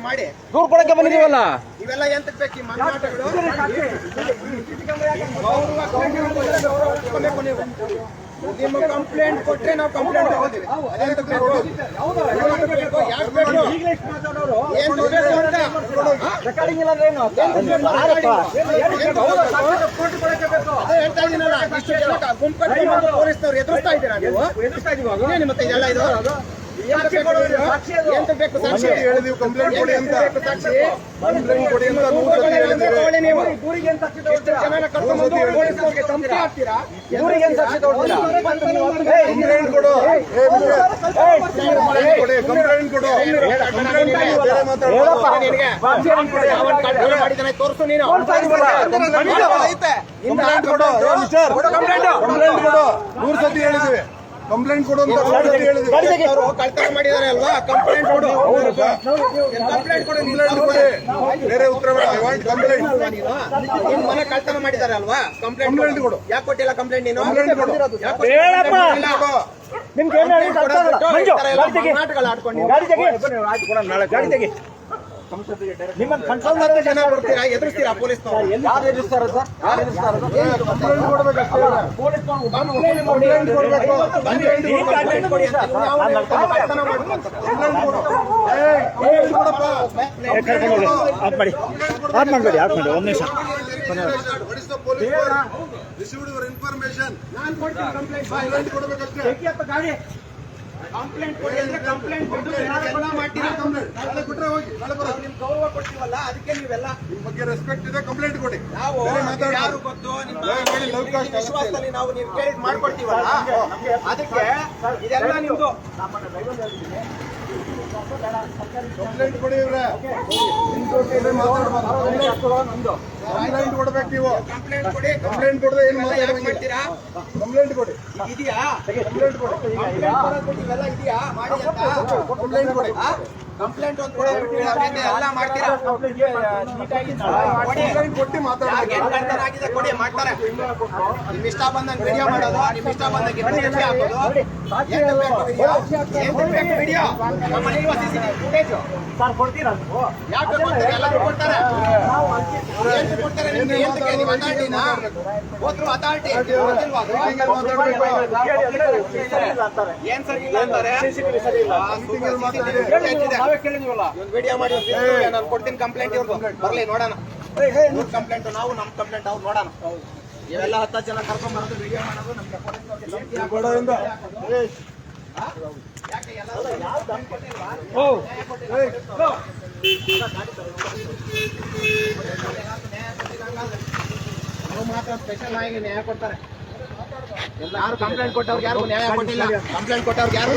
ಮಾಡಿ. ದೂರ ಕೊಡಕ್ಕೆ ಬಂದಿದೀವಲ್ಲ ಇವೆಲ್ಲ ಎಂತ ಬೇಕು ಮಾತುಗಳು? ನಿಮ್ಮ ಕಂಪ್ಲೇಂಟ್ ಕೊಟ್ಟರೆ ನಾವು ಕಂಪ್ಲೇಂಟ್ ತಗೋತೀವಿ. ಬೇಕು ಯಾಕೆ ಬೇಕು ಯಾಕೆ ಬೇಕು ಏನ್? ಬೇಕು ಅಂತ? ಹಾ? ರೆಕಾರ್ಡಿಂಗ್ ಇಲ್ಲ ಅಂದ್ರೆ ಏನು? ಅದೇ ಹೇಳ್ತಾ ಇದೀನಲ್ಲ ಇಷ್ಟು ಜನ ಗುಂಪು ಪೊಲೀಸ್ನವ್ರು ಎದುರಿಸ್ತಾ ಇದ್ದೀರಾ ನೀವು? ಇನ್ನೇನು ಮತ್ತೆ ಇದೆಲ್ಲ ಇದು? ಎಂತಕ್ ಬೇಕು ಇದು? ಎಂತಕ್ ಬೇಕು ಸಾಕ್ಷಿ ಹೇಳಿದೀವಿ ಕಂಪ್ಲೇಂಟ್ ಕೊಡಿ ಅಂತ ಎಂತಕ್ ಬೇಕು ಸಾಕ್ಷಿ ಕಂಪ್ಲೇಂಟ್ ಕೊಡಿ ಅಂತ ನೂರು ಹೇಳಿದ್ದೀವಿ. ಜನನ ಕರ್ಕೊಂಡು ಹಾಕ್ತೀರಾ ಊರಿಗೆ ಕಂಪ್ಲೇಂಟ್ ಕೊಡು ಕಂಪ್ಲೇಂಟ್ ಕೊಡು ತೋರಿಸು ನೀನು ಕೊಡು ಕೊಡು ನೂರು ಸತಿ ಹೇಳಿದೀವಿ ಕಂಪ್ಲೇಂಟ್ ಕೊಡು ಅಂತ ಕಳ್ತನ ಮಾಡಿದಾರೆ ಅಲ್ವಾ? ಕಂಪ್ಲೇಂಟ್ ಕೊಡು. ಕಂಪ್ಲೇಂಟ್ ಕೊಡು ಕಂಪ್ಲೇಂಟ್ ಕೊಡಿ. ಬೇರೆ ಉತ್ತರ ಕಂಪ್ಲೇಂಟ್ ನಿನ್. ಮನೆ ಕಳ್ತನ ಮಾಡಿದಾರೆ ಅಲ್ವಾ? ಕಂಪ್ಲೇಂಟ್ Complaint ಕೊಡು. ಯಾಕೆ ಕೊಟ್ಟಿಲ್ಲ ಕಂಪ್ಲೇಂಟ್ ನೀನು? ಕಂಪ್ಲೇಂಟ್ ಕೊಡು. ನಿಮ್ಗೆ ಏನು ಹೇಳಿ ತೆಗಿ ಆಡ್ಕೊಂಡು ಗಾಡಿ ತೆಗಿ. ನಾಳೆ ಗಾಡಿ ತೆಗಿ. ನಿಮ್ಮನ್ನ ಕಂಟ್ರೋಲ್ ಹತ್ತು ಜನ ಬರ್ತೀರಾ? ಎದುರಿಸ್ತೀರಾ ಪೊಲೀಸ್ ಯಾರು ಎದುರಿಸ್ತಾರ ಸರ್? ಯಾರು ಎದುರಿಸ್ತಾರ? ಆಫ್ ಮಾಡಬೇಡಿ ಆಫ್ ಮಾಡಿ ಒಂದು ನಿಮಿಷ. ಇನ್ಫಾರ್ಮೇಶನ್ ನಾನು ಕೊಡ್ತೀನಿ ಕಂಪ್ಲೇಂಟ್ ಕೊಡ್ಬೇಕಷ್ಟೇ. ಕಂಪ್ಲೇಂಟ್ ಕೊಡಿ ಅಂದ್ರೆ ಕಂಪ್ಲೇಂಟ್ ಕೊಟ್ಟು ಎಲ್ಲ ಮಾಡ್ತೀರಾ ನಾಳೆ ಕೊಟ್ರೆ ಹೋಗಿ ನಾಳೆ ಬರೋ ನಿಮ್ ಗೌರವ ಕೊಡ್ತೀವಲ್ಲ ಅದಕ್ಕೆ ನೀವೆಲ್ಲ ನಿಮ್ ಬಗ್ಗೆ ರೆಸ್ಪೆಕ್ಟ್ ಇದೆ ಕಂಪ್ಲೇಂಟ್ ಕೊಡಿ. ನಾವು ಯಾರು ಗೊತ್ತು? ನಿಮ್ಮ ವಿಶ್ವಾಸದಲ್ಲಿ ನಾವು ನೀವು ಕೇಳಿದ್ ಮಾಡ್ಕೊಡ್ತೀವಲ್ಲ ಅದಕ್ಕೆ ಇದೆಲ್ಲ ನಿಮ್ದು ಕಂಪ್ಲೇಂಟ್ ಕೊಡಿ ಇವ್ರೆ. ಕಂಪ್ಲೇಂಟ್ ಕೊಡ್ಬೇಕು ನೀವು. ಕಂಪ್ಲೇಂಟ್ ಕೊಡಿ. ಕಂಪ್ಲೇಂಟ್ ಕೊಡದೆ ಏನು ಯಾಕ್ ಮಾಡ್ತೀರಾ? ಕಂಪ್ಲೇಂಟ್ ಕೊಡಿ. ಇದೆಯಾ? ಕಂಪ್ಲೇಂಟ್ ಕೊಡಿ. ಕಂಪ್ಲೇಂಟ್ ಕೊಡಿ ಇವೆಲ್ಲ ಇದೆಯಾ? ಮಾಡಿ ಕಂಪ್ಲೇಂಟ್ ಕೊಡಿ. ಕಂಪ್ಲೇಂಟ್ ಒಂದು ಎಲ್ಲ ಮಾಡ್ತೀರಾ ಕೊಟ್ಟು ಮಾತಾಡಿ ಕಳ್ತನ ಆಗಿದೆ ಕೊಡಿ ಮಾಡ್ತಾರೆ ನಿಮ್ ಇಷ್ಟ ಬಂದಂಗೆ ವಿಡಿಯೋ ಮಾಡೋದು ಇಷ್ಟ ಬಂದಂಗೆ ಹಾಕೋದು ಏನ್ ಬೇಕು ವಿಡಿಯೋ ಏನ್. ಸರ್ ಕೊಡ್ತೀರಾ ನೀವು ಯಾಕೆ ಕೊಡ್ತಾರೆ ಎಲ್ಲರೂ ಕೊಡ್ತಾರೆ ಏನ್ ಕೊಡ್ತಾರೆ ನಿಮ್ಗೆ ಏನ್ಕ್ಕೆ ನೀವು ಅಥಾರಿಟಿನಾ ಹೋದ್ರು ಅಥಾರಿಟಿ ಗೊತ್ತಿಲ್ವಾ ಅದು? ಕೇಳಿ ಇಲ್ಲ ಅಂತಾರೆ ಏನ್ ಸರಿ ಇಲ್ಲ ಅಂತಾರೆ CCTV ಕೇಳಿದ್ವಲ್ಲ? ವಿಡಿಯೋ ಮಾಡಿ ನಾನು ಕೊಡ್ತೀನಿ ಕಂಪ್ಲೇಂಟ್ ಇವ್ರದ್ದು ಬರಲಿ ನೋಡೋಣ. ಕಂಪ್ಲೇಂಟ್ ನಾವು ನಮ್ಮ ಕಂಪ್ಲೇಂಟ್ ಅವ್ರು ನೋಡೋಣ. ಇವೆಲ್ಲ ಹತ್ತು ಜನ ಕರ್ಕೊಂಡ್ ಬರೋದು ವಿಡಿಯೋ ಮಾಡೋದು ನಮ್ಗೆ? ಯಾಕೆ ಮಾತ್ರ ಸ್ಪೆಷಲ್ ಆಗಿ ನ್ಯಾಯ ಕೊಡ್ತಾರೆ. ಯಾರು ಕಂಪ್ಲೇಂಟ್ ಕೊಟ್ಟವ್ರಿಗೆ ಯಾರು ನ್ಯಾಯ ಕೊಟ್ಟಿಲ್ಲ. ಕಂಪ್ಲೇಂಟ್ ಕೊಟ್ಟವ್ರಿಗೆ ಯಾರು